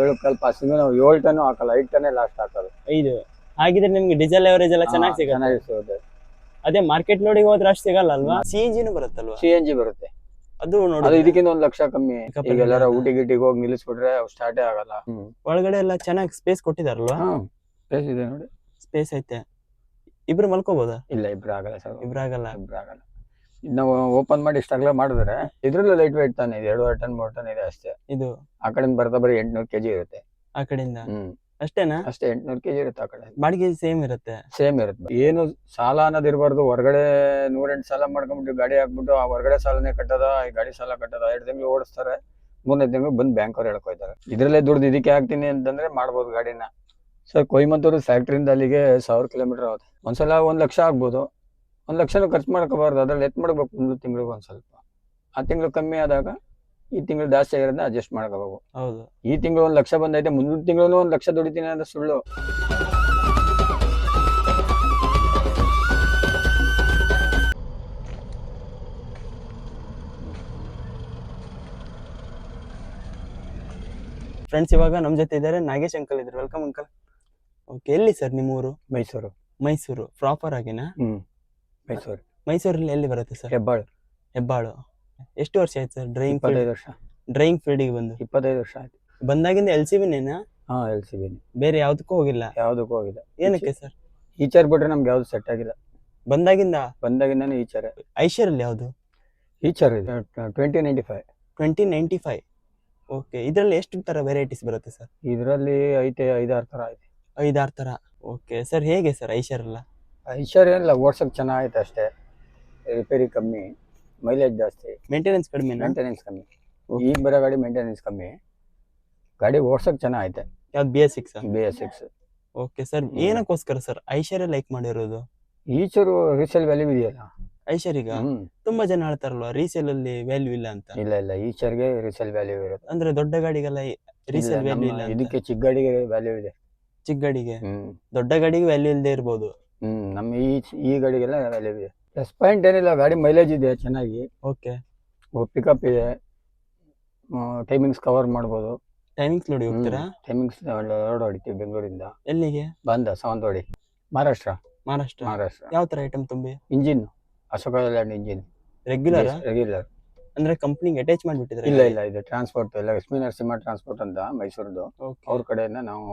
ಏಳು ಕಾಲ್ ಪಾಸಿಂಗ್ ನಾವು ಏಳು ಟನ್ ಹಾಕಲ್ಲ ಐದು ಟನ್ನೇ ಲಾಸ್ಟ್ ಹಾಕೋದು. ಐದು. ಹಾಗಿದ್ರೆ ನಿಮ್ಗೆ ಡೀಸೆಲ್ ಎವರೇಜ್ ಎಲ್ಲ ಚೆನ್ನಾಗಿ ಹಾ, ಸಿಗುತ್ತೆ. ಚೆನ್ನಾಗಿ ಸಿಗುತ್ತೆ. ಅದೇ ಮಾರ್ಕೆಟ್ ನೋಡಿ ಹೋದ್ರೆ ಅಷ್ಟು ಸಿಗಲ್ಲ ಅಲ್ವಾ? ಸಿ ಎನ್ ಜಿನು ಬರುತ್ತಲ್ವಾ? ಸಿ ಎನ್ ಜಿ ಬರುತ್ತೆ. ಅದು ಅದು ನೋಡಿ ಇದಕ್ಕಿಂತ ಒಂದ್ ಲಕ್ಷ ಕಮ್ಮಿ. ಕಮ್ಮಿ. ಈಗ ಎಲ್ಲಾರ ಊಟಿ ಗಿಟಿಗೆ ಹೋಗಿ ನಿಲ್ಲಿಸ್ಬಿಟ್ರೆ ಸ್ಟಾರ್ಟೇ ಆಗಲ್ಲ. ಒಳಗಡೆ ಎಲ್ಲ ಚೆನ್ನಾಗಿ ಸ್ಪೇಸ್ ಕೊಟ್ಟಿದಾರಲ್ವಾ? ಹಾ ಪ್ಲೇಸ್ ಇದೆ ನೋಡಿ. ಸ್ಪೇಸ್ ಐತೆ. ಇಬ್ರು ಮಲ್ಕೋಬೋದಾ? ಇಲ್ಲ ಇಬ್ರು ಆಗಲ್ಲ ಸರ್. ಇಬ್ರಾಗಲ್ಲ ಇಬ್ರು ಆಗಲ್ಲ. ಇದ್ ನಾವು ಓಪನ್ ಮಾಡಿ ಸ್ಟ್ರಗಲ್ ಮಾಡಿದ್ರೆ ಇದ್ರಲ್ಲೂ ಲೈಟ್ ವೇಟ್ ತಾನೆ ಇದೆ ಎರಡೂವರೆ ಟನ್ ಮೂರು ಟನ್ ಇದೆ ಅಷ್ಟೇ. ಇದು ಆ ಕಡೆಯಿಂದ ಬರ್ತಾ ಬರೀ ಎಂಟ್ನೂರು ಕೆಜಿ ಇರುತ್ತೆ. ಆ ಕಡೆಯಿಂದ? ಹ್ಮ್. ಅಷ್ಟೇನಾ? ಅಷ್ಟೇ ಎಂಟ್ನೂರು ಕೆಜಿ ಇರುತ್ತೆ ಆ ಕಡೆ ಬಾಡಿಗೆ ಸೇಮ್ ಇರುತ್ತೆ? ಸೇಮ್ ಇರುತ್ತೆ. ಏನು ಸಾಲ ಅನ್ನೋದು ಇರಬಾರ್ದು. ಹೊರಗಡೆ ನೂರೆಂಟು ಸಾಲ ಮಾಡ್ಕೊಂಡ್ಬಿಟ್ಟು ಗಾಡಿ ಹಾಕ್ಬಿಟ್ಟು ಆ ಹೊರಗಡೆ ಸಾಲನೇ ಕಟ್ಟದ? ಈ ಗಾಡಿ ಸಾಲ ಕಟ್ಟದ? ಎರಡು ತಿಂಗಳು ಓಡಿಸ್ತಾರೆ. ಮೂರನೇ ತಿಂಗಳು ಬಂದು ಬ್ಯಾಂಕ್ ಅವ್ರು ಹೇಳ್ಕೊಯ್ತಾರೆ ಇದ್ರಲ್ಲೇ ದುಡ್ಡು ಇದಕ್ಕೆ ಹಾಕ್ತೀನಿ ಅಂತಂದ್ರೆ ಮಾಡ್ಬೋದು ಗಾಡಿನ. ಸರ್ ಕೊಯಮತ್ತೂರು ಫ್ಯಾಕ್ಟ್ರಿಯಿಂದ ಅಲ್ಲಿಗೆ ಸಾವಿರ ಕಿಲೋಮೀಟರ್ ಆಗುತ್ತೆ. ಒಂದ್ಸಲ ಒಂದ್ ಲಕ್ಷ ಆಗ್ಬೋದು. ಒಂದ್ ಲಕ್ಷನೂ ಖರ್ಚು ಮಾಡ್ಕೋಬಾರ್ದು ಅದ್ರಲ್ಲಿ ಎತ್ ಮಾಡ್ಬೇಕು ಒಂದು ತಿಂಗಳಿಗೆ ಒಂದ್ ಸ್ವಲ್ಪ. ಆ ತಿಂಗಳು ಕಮ್ಮಿ ಆದಾಗ ಈ ತಿಂಗಳು ಜಾಸ್ತಿ ಆಗಿರೋದನ್ನ ಅಡ್ಜಸ್ಟ್ ಮಾಡ್ಕೋಬೇಕು. ಹೌದು. ಈ ತಿಂಗಳು ಒಂದ್ ಲಕ್ಷ ಬಂದೈತೆ ಮುಂದಿನ ತಿಂಗಳು ಒಂದು ಲಕ್ಷ ದುಡಿತೀನಿ ಅಂದ್ರೆ ಸುಳ್ಳು. ಫ್ರೆಂಡ್ಸ್ ಇವಾಗ ನಮ್ ಜೊತೆ ಇದ್ದಾರೆ. ನಾಗೇಶ್ ಅಂಕಲ್ ಇದ್ರು. ವೆಲ್ಕಮ್ ಅಂಕಲ್ ಓಕೆ ಎಲ್ಲಿ ಸರ್ ನಿಮ್ಮ ಊರು ಮೈಸೂರು. ಮೈಸೂರು. ಪ್ರಾಪರ್ ಆಗಿನಾ? ಹ್ಮ್. ಮೈಸೂರು. ಮೈಸೂರಲ್ಲಿ ಎಲ್ಲಿ ಬರುತ್ತೆ ಸರ್? ಹೆಬ್ಬಾಳು. ಹೆಬ್ಬಾಳು. ಎಷ್ಟು ವರ್ಷ ಆಯ್ತು ಸರ್ ಡ್ರೈವಿಂಗ್ ಇಪ್ಪತ್ತೈದು ವರ್ಷ. ಡ್ರೈವಿಂಗ್ ಫೀಲ್ಡಿಗೆ ಬಂದು? ಇಪ್ಪತ್ತೈದು ವರ್ಷ ಆಯ್ತು. ಬಂದಾಗಿಂದ ಎಲ್ ಸಿ ಬಿನೇನಾ? ಹಾ ಎಲ್ ಸಿ ಬಿನಿ. ಬೇರೆ ಯಾವ್ದಕ್ಕೂ ಹೋಗಿಲ್ಲ? ಯಾವ್ದಕ್ಕೂ ಹೋಗಿಲ್ಲ. ಏನಕ್ಕೆ ಸರ್? ಈಚರ್ ಬಿಟ್ರೆ ನಮ್ಗೆ ಯಾವ್ದು ಸೆಟ್ ಆಗಿಲ್ಲ. ಬಂದಾಗಿಂದ? ಬಂದಾಗಿಂದನೇ ಈಚರ್. ಐಷರಲ್ಲಿ ಯಾವುದು? ಈಚರ್ ಇದೆ. Twenty ninety five. Twenty ninety five. Okay ಇದರಲ್ಲಿ ಎಷ್ಟು ತರ ವೆರೈಟೀಸ್ ಬರುತ್ತೆ ಸರ್? ಇದರಲ್ಲಿ ಐತೆ ಐದಾರು ತರ ಐತೆ. ಐದಾರು ತರ. ಓಕೆ ಸರ್ ಹೇಗೆ ಸರ್ ಐಶರ್ ಎಲ್ಲ ಐಶ್ವರ್ ಏನಿಲ್ಲ ಓಡ್ಸಕ್ ಚೆನ್ನಾಗೈತೆ ಅಷ್ಟೇ. ರಿಪೇರಿ ಕಮ್ಮಿ ಮೈಲೇಜ್ ಜಾಸ್ತಿ. ಮೇಂಟೆನೆನ್ಸ್ ಕಡಿಮೆ ಮೇಂಟೆನೆನ್ಸ್ ಕಮ್ಮಿ. ಈಗ ಬರೋ ಗಾಡಿ ಮೇಂಟೆನೆನ್ಸ್ ಕಮ್ಮಿ. ಗಾಡಿ ಓಡ್ಸಕ್ ಚೆನ್ನಾಗೈತೆ. ಯಾವ್ದು B S six B S six okay sir ಏನಕ್ಕೋಸ್ಕರ sir ಐಶ್ವರ್ಯ ಲೈಕ್ ಮಾಡಿರೋದು? ಈಚರು ರೀಸೇಲ್ ವ್ಯಾಲ್ಯೂ ಇದೆಯಲ್ಲ? ಐಶ್ವರ್ಯಗ? ತುಂಬಾ ಜನ ಹೇಳ್ತಾರಲ್ವ ರೀಸೇಲ್ ಅಲ್ಲಿ ವ್ಯಾಲ್ಯೂ ಇಲ್ಲ ಅಂತ? ಇಲ್ಲ ಇಲ್ಲ ಈಚರ್ಗೆ ರೀಸೇಲ್ ವ್ಯಾಲ್ಯೂ ಇರುತ್ತೆ. ಅಂದ್ರೆ ದೊಡ್ಡ ಗಾಡಿಗೆಲ್ಲ ರೀಸೇಲ್ ಇಲ್ಲ, ವ್ಯಾಲ್ಯೂ ಇಲ್ಲ ಇದಕ್ಕೆ ಚಿಕ್ಕ ಗಾಡಿಗೆ ವ್ಯಾಲ್ಯೂ ಇದೆ. ಚಿಕ್ಕ ಗಾಡಿಗೆ ದೊಡ್ಡ ಗಾಡಿಗೆ ವ್ಯಾಲ್ಯೂ ಇಲ್ಲದೆ ಇರ್ಬೋದು. ಹ್ಮ್ ನಮ್ಮ ಈ ಈ ಗಾಡಿಗೆಲ್ಲ ವ್ಯಾಲ್ಯೂ ಇದೆ. ಪ್ಲಸ್ ಪಾಯಿಂಟ್ ಏನಿಲ್ಲ ಗಾಡಿ ಮೈಲೇಜ್ ಇದೆ ಚೆನ್ನಾಗಿ. ಓಕೆ ಪಿಕಪ್ ಇದೆ. ಟೈಮಿಂಗ್ಸ್ ಕವರ್ ಮಾಡ್ಬೋದು. ಟೈಮಿಂಗ್ಸ್ ನೋಡಿ ಹೋಗ್ತೀರಾ? ಟೈಮಿಂಗ್ಸ್ ರೋಡ್ ಹೊಡಿತೀವಿ ಬೆಂಗಳೂರಿಂದ. ಎಲ್ಲಿಗೆ? ಬಂದ ಸಾವಂತವಾಡಿ ಮಹಾರಾಷ್ಟ್ರ. ಮಹಾರಾಷ್ಟ್ರ. ಮಹಾರಾಷ್ಟ್ರ. ಯಾವ ತರ ಐಟಮ್ ತುಂಬಿ? Engine Ashok Leyland engine regular regular ಅಂದ್ರೆ ಕಂಪ್ನಿಗೆ ಅಟ್ಯಾಚ್ ಮಾಡಿಬಿಟ್ಟಿದ್ರೆ ಇಲ್ಲ ಇಲ್ಲ ಇದು ಟ್ರಾನ್ಸ್ಪೋರ್ಟ್ ಎಲ್ಲ ಲಕ್ಷ್ಮೀ ನರಸಿಂಹ ಟ್ರಾನ್ಸ್ಪೋರ್ಟ್ ಅಂತ ಮೈಸೂರದು ಅವ್ರ ಕಡೆಯಿಂದ ನಾವು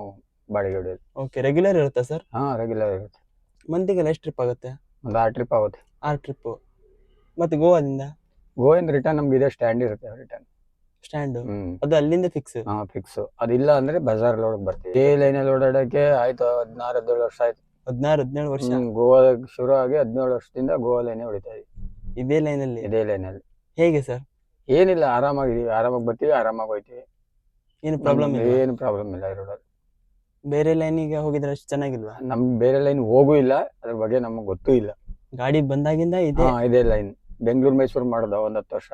ಬಾಡಿಗೆ ಹೊಡೆಯೋದು. ಓಕೆ ರೆಗ್ಯುಲರ್ ಇರುತ್ತಾ ಸರ್ ಹಾ ರೆಗ್ಯುಲರ್ ಇರುತ್ತೆ. ಮಂತಿಗೆಲ್ಲ ಎಷ್ಟು ಟ್ರಿಪ್ ಆಗುತ್ತೆ? ಒಂದು ಆರು ಟ್ರಿಪ್ ಆಗುತ್ತೆ. ಆರು ಟ್ರಿಪ್ ಮತ್ತೆ ಗೋವಾದಿಂದ? ಗೋವಿಂದ ರಿಟರ್ನ್ ನಮ್ಗೆ ಇದೆ ಸ್ಟ್ಯಾಂಡ್ ಇರುತ್ತೆ ರಿಟರ್ನ್ ಸ್ಟ್ಯಾಂಡ್ ಹ್ಮ್. ಅದು ಅಲ್ಲಿಂದ ಫಿಕ್ಸ್ ಹಾ ಫಿಕ್ಸ್ ಅದಿಲ್ಲ ಅಂದ್ರೆ ಬಜಾರ್ ಲೋಡ್ ಬರ್ತೀವಿ. ಲೈನ್ ಲೈನಲ್ಲಿ ಓಡಾಡಕ್ಕೆ ಆಯ್ತು ಹದಿನಾರು ಹದಿನೇಳು ವರ್ಷ ಆಯ್ತು. ಹದಿನಾರು ಹದಿನೇಳು ವರ್ಷ? ಹ್ಮ್, ಗೋವಾದಾಗ ಶುರು ಆಗಿ ಹದಿನೇಳು ವರ್ಷದಿಂದ ಗೋವಾ ಲೈನೇ ಹೊಡಿತಾ ಇದ್ದೀವಿ ಇದೇ ಲೈನ್ ಅಲ್ಲಿ? ಇದೇ ಲೈನಲ್ಲಿ ಹೇಗೆ ಸರ್ ಏನಿಲ್ಲ ಆರಾಮಾಗಿದೀವಿ ಆರಾಮಾಗಿ ಬರ್ತೀವಿ ಆರಾಮಾಗಿ ಹೋಯ್ತೀವಿ. ಏನು ಪ್ರಾಬ್ಲಮ್ ಇಲ್ಲ? ಏನು ಪ್ರಾಬ್ಲಮ್ ಇಲ್ಲ ಇರೋದ್ರಲ್ಲಿ ಬೇರೆ ಲೈನಿಗೆ ಹೋಗಿದ್ರೆ ಅಷ್ಟು ಚೆನ್ನಾಗಿಲ್ವಾ? ನಮ್ ಬೇರೆ ಲೈನ್ ಹೋಗೂ ಇಲ್ಲ ಅದ್ರ ಬಗ್ಗೆ ನಮಗೆ ಗೊತ್ತೂ ಇಲ್ಲ. ಗಾಡಿ ಬಂದಾಗಿಂದ ಇದೆ? ಹಾ ಇದೇ ಲೈನ್ ಬೆಂಗಳೂರು ಮೈಸೂರು ಮಾಡ್ದ ಒಂದ್ ಹತ್ತು ವರ್ಷ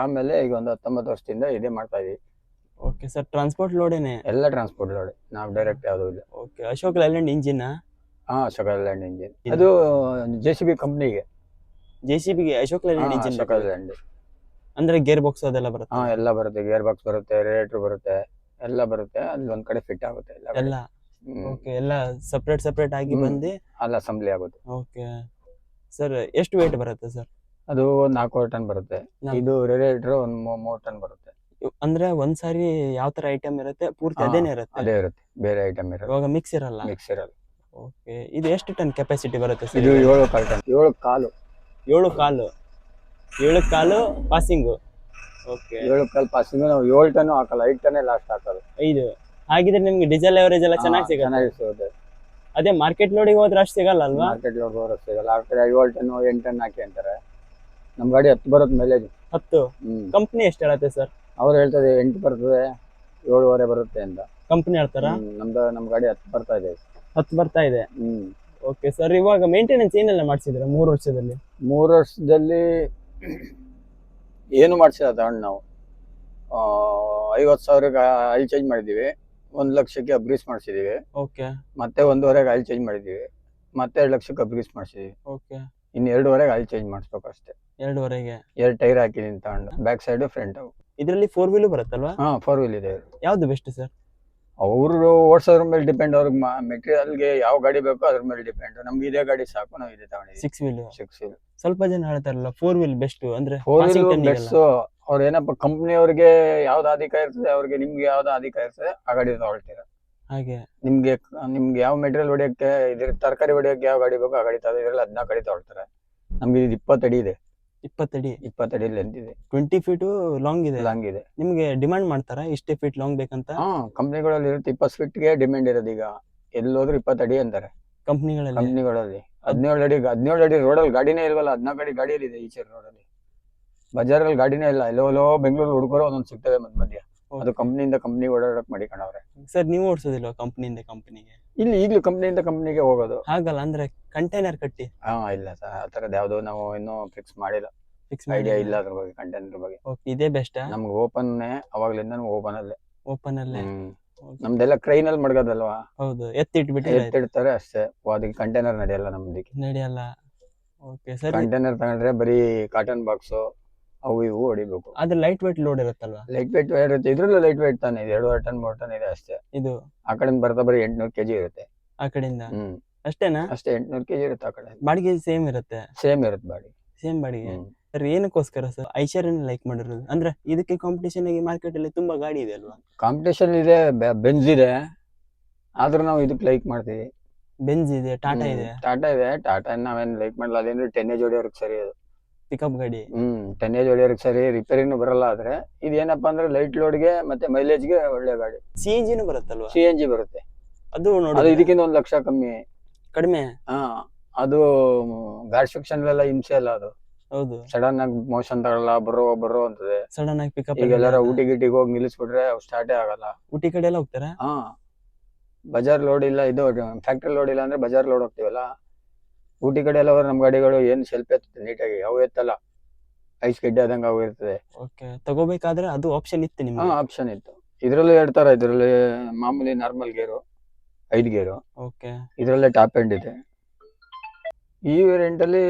ಆಮೇಲೆ ಈಗ ಒಂದ್ ಹತ್ತೊಂಬತ್ತು ವರ್ಷದಿಂದ ಇದೇ ಮಾಡ್ತಾ ಇದೀವಿ. ಓಕೆ ಸರ್ ಟ್ರಾನ್ಸ್ಪೋರ್ಟ್ ಲೋಡೇನೆ ಎಲ್ಲ ಟ್ರಾನ್ಸ್ಪೋರ್ಟ್ ಲೋಡ್ ನಾವು ಡೈರೆಕ್ಟ್ ಯಾವ್ದು ಇಲ್ಲ. ಓಕೆ ಅಶೋಕ್ ಲೈಲ್ಯಾಂಡ್ ಇಂಜಿನ್ ಹಾ ಲ್ಯಾಂಡ್ ಇಂಜಿನ್ ಇದು- ಅದು ಜೆ ಸಿ ಬಿ ಕಂಪ್ನಿಗೆ ಜೆ ಸಿ ಬಿಗೆ ಅಶೋಕ್ ಲೈಲ್ಯಾಂಡ್ ಇಂಜಿನ್ ಲ್ಯಾಂಡ್ ಅಂದ್ರೆ ಗೇರ್ ಬಾಕ್ಸ್ ಅದೆಲ್ಲ ಹಾ ಬರುತ್ತೆ ಎಲ್ಲ ಬರುತ್ತೆ. ಗೇರ್ ಬಾಕ್ಸ್ ಬರುತ್ತೆ ರೇಡಿಯೇಟರ್ ಬರುತ್ತೆ. ಎಲ್ಲ ಬರುತ್ತೆ ಅಲ್ಲಿ ಒಂದ್ ಕಡೆ ಫಿಟ್ ಆಗುತ್ತೆ ಎಲ್ಲ. ಎಲ್ಲ? ಓಕೆ ಎಲ್ಲ ಸೆಪರೇಟ್ ಸೆಪರೇಟ್ ಆಗಿ ಹ್ಮ್. ಬಂದು? ಅಲ್ಲಿ ಅಸೆಂಬ್ಲಿ ಆಗುತ್ತೆ. ಓಕೆ ಸರ್ ಎಷ್ಟು ವೇಟ್ ಬರುತ್ತೆ ಸರ್ ಅದು ನಾಲ್ಕೂವರೆ ಟನ್ ಬರುತ್ತೆ. ಇದು ರೇಡಿಯೇಟರ್ ಒಂದ್ ಮೂ- ಮೂರ್ ಟನ್ ಬರುತ್ತೆ. ಅಂದ್ರೆ ಒಂದ್ ಸಾರಿ ಯಾವ ತರ ಐಟಮ್ ಇರುತ್ತೆ? ಪೂರ್ತಿ ಹಾ, ಅದೇನೆ ಇರುತ್ತೆ? ಅದೇ ಇರುತ್ತೆ. ಬೇರೆ ಐಟಮ್ ಇರುತ್ತೆ ಇವಾಗ ಮಿಕ್ಸ್ ಇರಲ್ಲ? ಮಿಕ್ಸ್ ಇರಲ್ಲ. ಓಕೆ ಇದು ಎಷ್ಟು ಟನ್ ಕೆಪಾಸಿಟಿ ಬರುತ್ತೆ ಸರ್ ಇದು ಏಳು ಕಾಲ್ ಟನ್ ಏಳು ಕಾಲು. ಏಳು ಕಾಲು. ಏಳು ಕಾಲು ಪಾಸಿಂಗು ಏಳು ಕಾಲ್ ಪಾಸಿಂಗ್ ನಾವು ಏಳು ಟನ್ ಹಾಕಲ್ಲ ಐದು ಟನ್ನೇ ಲಾಸ್ಟ್ ಹಾಕೋದು. ಐದು. ಹಾಗಿದ್ರೆ ನಿಮ್ಗೆ ಡೀಸೆಲ್ ಎವರೇಜ್ ಎಲ್ಲ ಚೆನ್ನಾಗಿ ಸಿಗುತ್ತೆ. ಚೆನ್ನಾಗಿ ಸಿಗುತ್ತೆ. ಅದೇ ಮಾರ್ಕೆಟ್ ಲೋಡಿಗೆ ಹೋದ್ರೆ ಅಷ್ಟು ಸಿಗಲ್ಲ ಅಲ್ವಾ? ಮಾರ್ಕೆಟ್ ಹೋಗೋರು ಸಿಗಲ್ಲ. ಆ ಕಡೆ ಏಳು ಟನ್ ಎಂಟು ಟನ್ ಹಾಕಿ ಅಂತಾರೆ. ನಮ್ಮ ಗಾಡಿ ಹತ್ತು ಬರುತ್ತೆ ಮೈಲೇಜ್ ಹತ್ತು? ಹ್ಮ್. ಕಂಪ್ನಿ ಎಷ್ಟು ಹೇಳತ್ತೆ ಸರ್ ಅವ್ರು ಹೇಳ್ತದೆ ಎಂಟು ಬರ್ತದೆ ಏಳುವರೆ ಬರುತ್ತೆ ಅಂತ. ಕಂಪ್ನಿ ಹೇಳ್ತಾರ? ಹ್ಮ್, ನಮ್ದು ನಮ್ ಗಾಡಿ ಹತ್ತು ಬರ್ತಾ ಇದೆ. ಹತ್ತು ಬರ್ತಾ ಇದೆ? ಹ್ಮ್. ಓಕೆ ಸರ್ ಇವಾಗ ಮೇಂಟೆನೆನ್ಸ್ ಏನೆಲ್ಲ ಮಾಡಿಸಿದ್ರೆ ಮೂರು ವರ್ಷದಲ್ಲಿ? ಮೂರು ವರ್ಷದಲ್ಲಿ ಏನು ಮಾಡ್ಸಿಲ್ಲ ತಗೊಂಡು ನಾವು. ಐವತ್ತು ಸಾವಿರಕ್ಕೆ ಆಯಿಲ್ ಚೇಂಜ್ ಮಾಡಿದ್ದೀವಿ. ಒಂದು ಲಕ್ಷಕ್ಕೆ ಅಬ್ರೀಸ್ ಮಾಡಿಸಿದ್ದೀವಿ. ಓಕೆ. ಮತ್ತೆ ಒಂದೂವರೆಗೆ ಆಯಿಲ್ ಚೇಂಜ್ ಮಾಡಿದ್ದೀವಿ. ಮತ್ತೆ ಎರಡು ಲಕ್ಷಕ್ಕೆ ಅಬ್ರೀಸ್ ಮಾಡಿಸಿದ್ದೀವಿ. ಓಕೆ. ಇನ್ನು ಎರಡೂವರೆಗೆ ಆಯಿಲ್ ಚೇಂಜ್ ಮಾಡಿಸ್ಬೇಕು ಅಷ್ಟೇ. ಎರಡುವರೆಗೆ. ಎರಡು ಟೈರ್ ಹಾಕಿದ್ದೀನಿ ತಗೊಂಡು ಬ್ಯಾಕ್ ಸೈಡು ಫ್ರಂಟ್ ಇದರಲ್ಲಿ ಫೋರ್ ವೀಲು ಬರುತ್ತಲ್ವಾ? ಹಾಂ ಫೋರ್ ವೀಲ್ ಇದೆ. ಯಾವ್ದು ಬೆಸ್ಟ್ ಸರ್ ಅವರು ಓಡಿಸೋದ್ರ ಮೇಲೆ ಡಿಪೆಂಡ್ ಅವ್ರಿಗೆ ಮೆಟೀರಿಯಲ್ಗೆ ಯಾವ ಗಾಡಿ ಬೇಕೋ ಅದ್ರ ಮೇಲೆ ಡಿಪೆಂಡ್ ನಮ್ಗೆ ಇದೇ ಗಾಡಿ ಸಾಕು ನಾವು ಇದೇ ತಗೊಂಡಿದ್ದೀವಿ ಸಿಕ್ಸ್ ವೀಲ್ ಸಿಕ್ಸ್ ವೀಲ್ ಸ್ವಲ್ಪ ಜನ ಹೇಳ್ತಾರಲ್ಲ ಫೋರ್ ವೀಲ್ ಬೆಸ್ಟ್ ಅಂದ್ರೆ ಫೋರ್ ವೀಲ್ ಗೆಲ್ಲ. ಅವ್ರ ಏನಪ್ಪ ಕಂಪ್ನಿ ಅವ್ರಿಗೆ ಯಾವ್ದು ಅಧಿಕ ಇರ್ತದೆ ಅವ್ರಿಗೆ ನಿಮ್ಗೆ ಯಾವ್ದು ಅಧಿಕ ಇರ್ತದೆ ಆ ಗಾಡಿ ತಗೊಳ್ತೀರ. ಹಾಗೆ. ನಿಮ್ಗೆ ನಿಮ್ಗೆ ಯಾವ ಮೆಟೀರಿಯಲ್ ಹೊಡಿಯಕ್ಕೆ ಇದ್ರ ತರಕಾರಿ ಹೊಡಿಯಕ್ಕೆ ಯಾವ ಗಾಡಿ ಬೇಕೋ ಆ ಗಾಡಿ ತಗೋ ಇದ್ರಲ್ಲಿ ಹದಿನಾಲ್ಕು ಗಾಡಿ ತಗೊಳ್ತಾರೆ. ನಮ್ಗೆ ಇದು ಇಪ್ಪತ್ತಡಿ ಇದೆ. ಇಪ್ಪತ್ತಡಿ ಇಪ್ಪತ್ತಡಿ ಲೆಂತ್ ಇದೆ. ಟ್ವೆಂಟಿ ಫೀಟ್ ಲಾಂಗ್ ಇದೆ. ಲಾಂಗ್ ಇದೆ. ನಿಮ್ಗೆ ಡಿಮಾಂಡ್ ಮಾಡ್ತಾರಾ? ಇಷ್ಟೇ ಫೀಟ್ ಲಾಂಗ್ ಬೇಕಂತ? ಹಾ ಕಂಪ್ನಿಗಳಲ್ಲಿ ಇರುತ್ತೆ ಇಪ್ಪತ್ತು ಫೀಟ್ಗೆ ಡಿಮ್ಯಾಂಡ್ ಇರೋದು ಈಗ. ಎಲ್ಲೋದ್ರು ಇಪ್ಪತ್ತಡಿ ಅಂತಾರೆ. ಕಂಪ್ನಿಗಳಲ್ಲಿ ಕಂಪ್ನಿಗಳಲ್ಲಿ ಹದಿನೇಳು ಅಡಿ ಹದಿನೇಳು ಅಡಿ ರೋಡಲ್ಲಿ ಗಾಡಿನೇ ಇಲ್ವಲ್ಲ ಹದಿನಾಲ್ಕು ಅಡಿ ಗಾಡಿಯಲ್ಲಿ ಇದೆ ಈಚೆ ರೋಡಲ್ಲಿ. ಬಜಾರಲ್ಲಿ ಗಾಡಿನೇ ಇಲ್ಲ ಎಲ್ಲೋ ಎಲ್ಲೋ ಬೆಂಗಳೂರು ಹುಡುಗರು ಒಂದೊಂದು ಸಿಗ್ತವೆ ಮಧ್ಯ. ಮಧ್ಯ ಅದು ಕಂಪ್ನಿಯಿಂದ ಕಂಪ್ನಿ ಓಡಾಡಕ್ ಮಾಡಿಕೊಂಡವ್ರೆ ಸರ್ ನೀವು ಓಡಿಸೋದಿಲ್ವಾ ಕಂಪ್ನಿಯಿಂದ ಕಂಪ್ನಿಗೆ? ಇಲ್ಲಿ ಈಗಲೂ ಕಂಪ್ನಿಯಿಂದ ಕಂಪ್ನಿಗೆ ಹೋಗೋದು. ಹಾಗಲ್ಲ ಅಂದ್ರೆ ಕಂಟೈನರ್ ಕಟ್ಟಿ? ಹಾ ಇಲ್ಲ ಸರ್ ಆ ಥರದ್ದು ಯಾವ್ದು ನಾವು ಇನ್ನೂ ಫಿಕ್ಸ್ ಮಾಡಿಲ್ಲ. ಫಿಕ್ಸ್ ಐಡಿಯಾ ಇಲ್ಲ ಅದ್ರ ಬಗ್ಗೆ ಕಂಟೈನರ್ ಬಗ್ಗೆ. ಓಕೆ ಇದೇ ಬೆಸ್ಟ್ ನಮ್ಗೆ ಓಪನ್ ಅವಾಗ್ಲಿಂದ ಓಪನ್ ಅಲ್ಲೇ. ಓಪನ್ ಅಲ್ಲೇ. ನಮ್ದೆಲ್ಲ ಕ್ರೈನ್ ಅಲ್ಲಿ ಮಡ್ಗೋದಲ್ವಾ? ಹೌದು ಎತ್ತಿಟ್ಬಿಟ್ಟು ಎತ್ತಿಡ್ತಾರೆ ಅಷ್ಟೇ. ಅದಕ್ಕೆ ಕಂಟೈನರ್ ನಡೆಯಲ್ಲ ನಮ್ದಿಕ್ಕೆ. ನಡೆಯಲ್ಲ. ಓಕೆ ಸರಿ. ಕಂಟೈನರ್ ತಗೊಂಡ್ರೆ ಬರೀ ಕಾಟನ್ ಬಾಕ್ಸ್ ಅವು ಇವು ಹೊಡಿಬೇಕು. ಅದು ಲೈಟ್ ವೇಟ್ ಲೋಡ್ ಇರುತ್ತಲ್ವಾ? ಲೈಟ್ ವೇಟ್ ಇರುತ್ತೆ. ಇದ್ರಲ್ಲೂ ಲೈಟ್ ವೇಟ್ ತಾನೆ ಇದೆ. ಎರಡೂವರೆ ಟನ್ ಮೂರು ಟನ್ ಇದೆ ಅಷ್ಟೇ. ಇದು? ಆ ಕಡೆಯಿಂದ ಬರ್ತಾ ಬರೀ ಎಂಟ್ನೂರು ಕೆಜಿ ಇರುತ್ತೆ. ಆ ಕಡೆಯಿಂದ? ಹ್ಮ್. ಅಷ್ಟೇನಾ? ಅಷ್ಟೇ ಎಂಟ್ನೂರು ಕೆಜಿ ಇರುತ್ತೆ ಆ ಕಡೆ ಬಾಡಿಗೆ ಸೇಮ್ ಇರುತ್ತೆ. ಸೇಮ್ ಇರುತ್ತೆ ಬಾಡಿ ಸೇಮ್ ಬಾಡಿಗೆ. ಸರ್ ಏನಕ್ಕೋಸ್ಕರ ಸರ್ ಐಶ್ವರ್ಯನ ಲೈಕ್ ಮಾಡಿರೋದು? ಅಂದ್ರೆ ಇದಕ್ಕೆ ಕಾಂಪಿಟೇಷನ್ ಆಗಿ ಮಾರ್ಕೆಟ್ ಅಲ್ಲಿ ತುಂಬಾ ಗಾಡಿ ಇದೆ ಅಲ್ವಾ? ಕಾಂಪಿಟೇಷನ್ ಇದೆ ಬೆಂಜ್ ಇದೆ. ಆದ್ರೂ ನಾವು ಇದಕ್ಕೆ ಲೈಕ್ ಮಾಡ್ತೀವಿ. ಬೆಂಜ್ ಇದೆ ಟಾಟಾ ಇದೆ. ಟಾಟಾ ಇದೆ. ಟಾಟಾ ನಾವೇನ್ ಲೈಕ್ ಮಾಡಲ್ಲ. ಅದೇನು ಟೆನ್ ಏಜ್ ಹೊಡಿಯೋರ್ಗೆ ಸರಿ ಅದು. ಪಿಕಪ್ ಗಾಡಿ. ಹ್ಮ್ ಟೆನ್ ಏಜ್ ಹೊಡಿಯೋರ್ಗೆ ಸರಿ ರಿಪೇರಿನು ಬರಲ್ಲ ಆದ್ರೆ. ಏನಪ್ಪಾ ಅಂದ್ರೆ ಲೈಟ್ ಲೋಡ್ಗೆ ಮತ್ತೆ ಮೈಲೇಜ್ಗೆ ಒಳ್ಳೆ ಗಾಡಿ. ಸಿ ಎನ್ ಜಿನೂ ಬರುತ್ತಲ್ವಾ? ಸಿ ಎನ್ ಜಿ ಬರುತ್ತೆ. ಅದು ಅದು ನೋಡಿ ಇದಕ್ಕಿಂತ ಒಂದ್ ಲಕ್ಷ ಕಮ್ಮಿ. ಕಡಿಮೆ? ಹಾ ಅದು ಗಾಡಿ ಸೆಕ್ಷನ್ ಎಲ್ಲ ಹಿಂಸೆ ಅಲ್ಲ ಅದು. ಹೌದು. ಸಡನ್ ಆಗಿ ಮೋಷನ್ ತಗೊಳ್ಳಲ್ಲ ಬರೋ ಬರೋ ಅಂತದೆ. ಸಡನ್ ಆಗಿ ಪಿಕಪ್ ಈಗ ಎಲ್ಲಾರ ಊಟಿ ಗಿಟಿಗೆ ಹೋಗಿ ನಿಲ್ಲಿಸ್ಬಿಟ್ರೆ ಅವು ಸ್ಟಾರ್ಟೇ ಆಗಲ್ಲ. ಊಟಿ ಕಡೆ ಎಲ್ಲ ಹೋಗ್ತಾರೆ? ಹಾ. ಬಜಾರ್ ಲೋಡ್ ಇಲ್ಲ ಇದು ಫ್ಯಾಕ್ಟ್ರಿ ಲೋಡ್ ಇಲ್ಲ ಅಂದ್ರೆ ಬಜಾರ್ ಲೋಡ್ ಹೋಗ್ತೀವಲ್ಲ. ಊಟಿ ಕಡೆ ಎಲ್ಲ ನಮ್ಮ ನಮ್ ಗಾಡಿಗಳು ಏನ್ ಸೆಲ್ಫ್ ಎತ್ತುತ್ತೆ ನೀಟಾಗಿ ಅವು ಎತ್ತಲ್ಲ. ಐಸ್ ಗೆಡ್ಡೆ ಆದಂಗ ಅವು ಇರ್ತದೆ. ಓಕೆ ತಗೋಬೇಕಾದ್ರೆ ಅದು ಆಪ್ಷನ್ ಇತ್ತು ಹಾ ನಿಮ್ಗೆ ಆಪ್ಷನ್ ಇತ್ತು. ಇದ್ರಲ್ಲೂ ಎರಡು ತರ ಇದ್ರಲ್ಲಿ ಮಾಮೂಲಿ ನಾರ್ಮಲ್ ಗೇರು ಐದು ಗೇರು ಓಕೆ ಇದ್ರಲ್ಲೇ ಟಾಪ್ ಎಂಡ್ ಇದೆ. ಈ ವೇರಿಯಂಟ್ ಅಲ್ಲಿ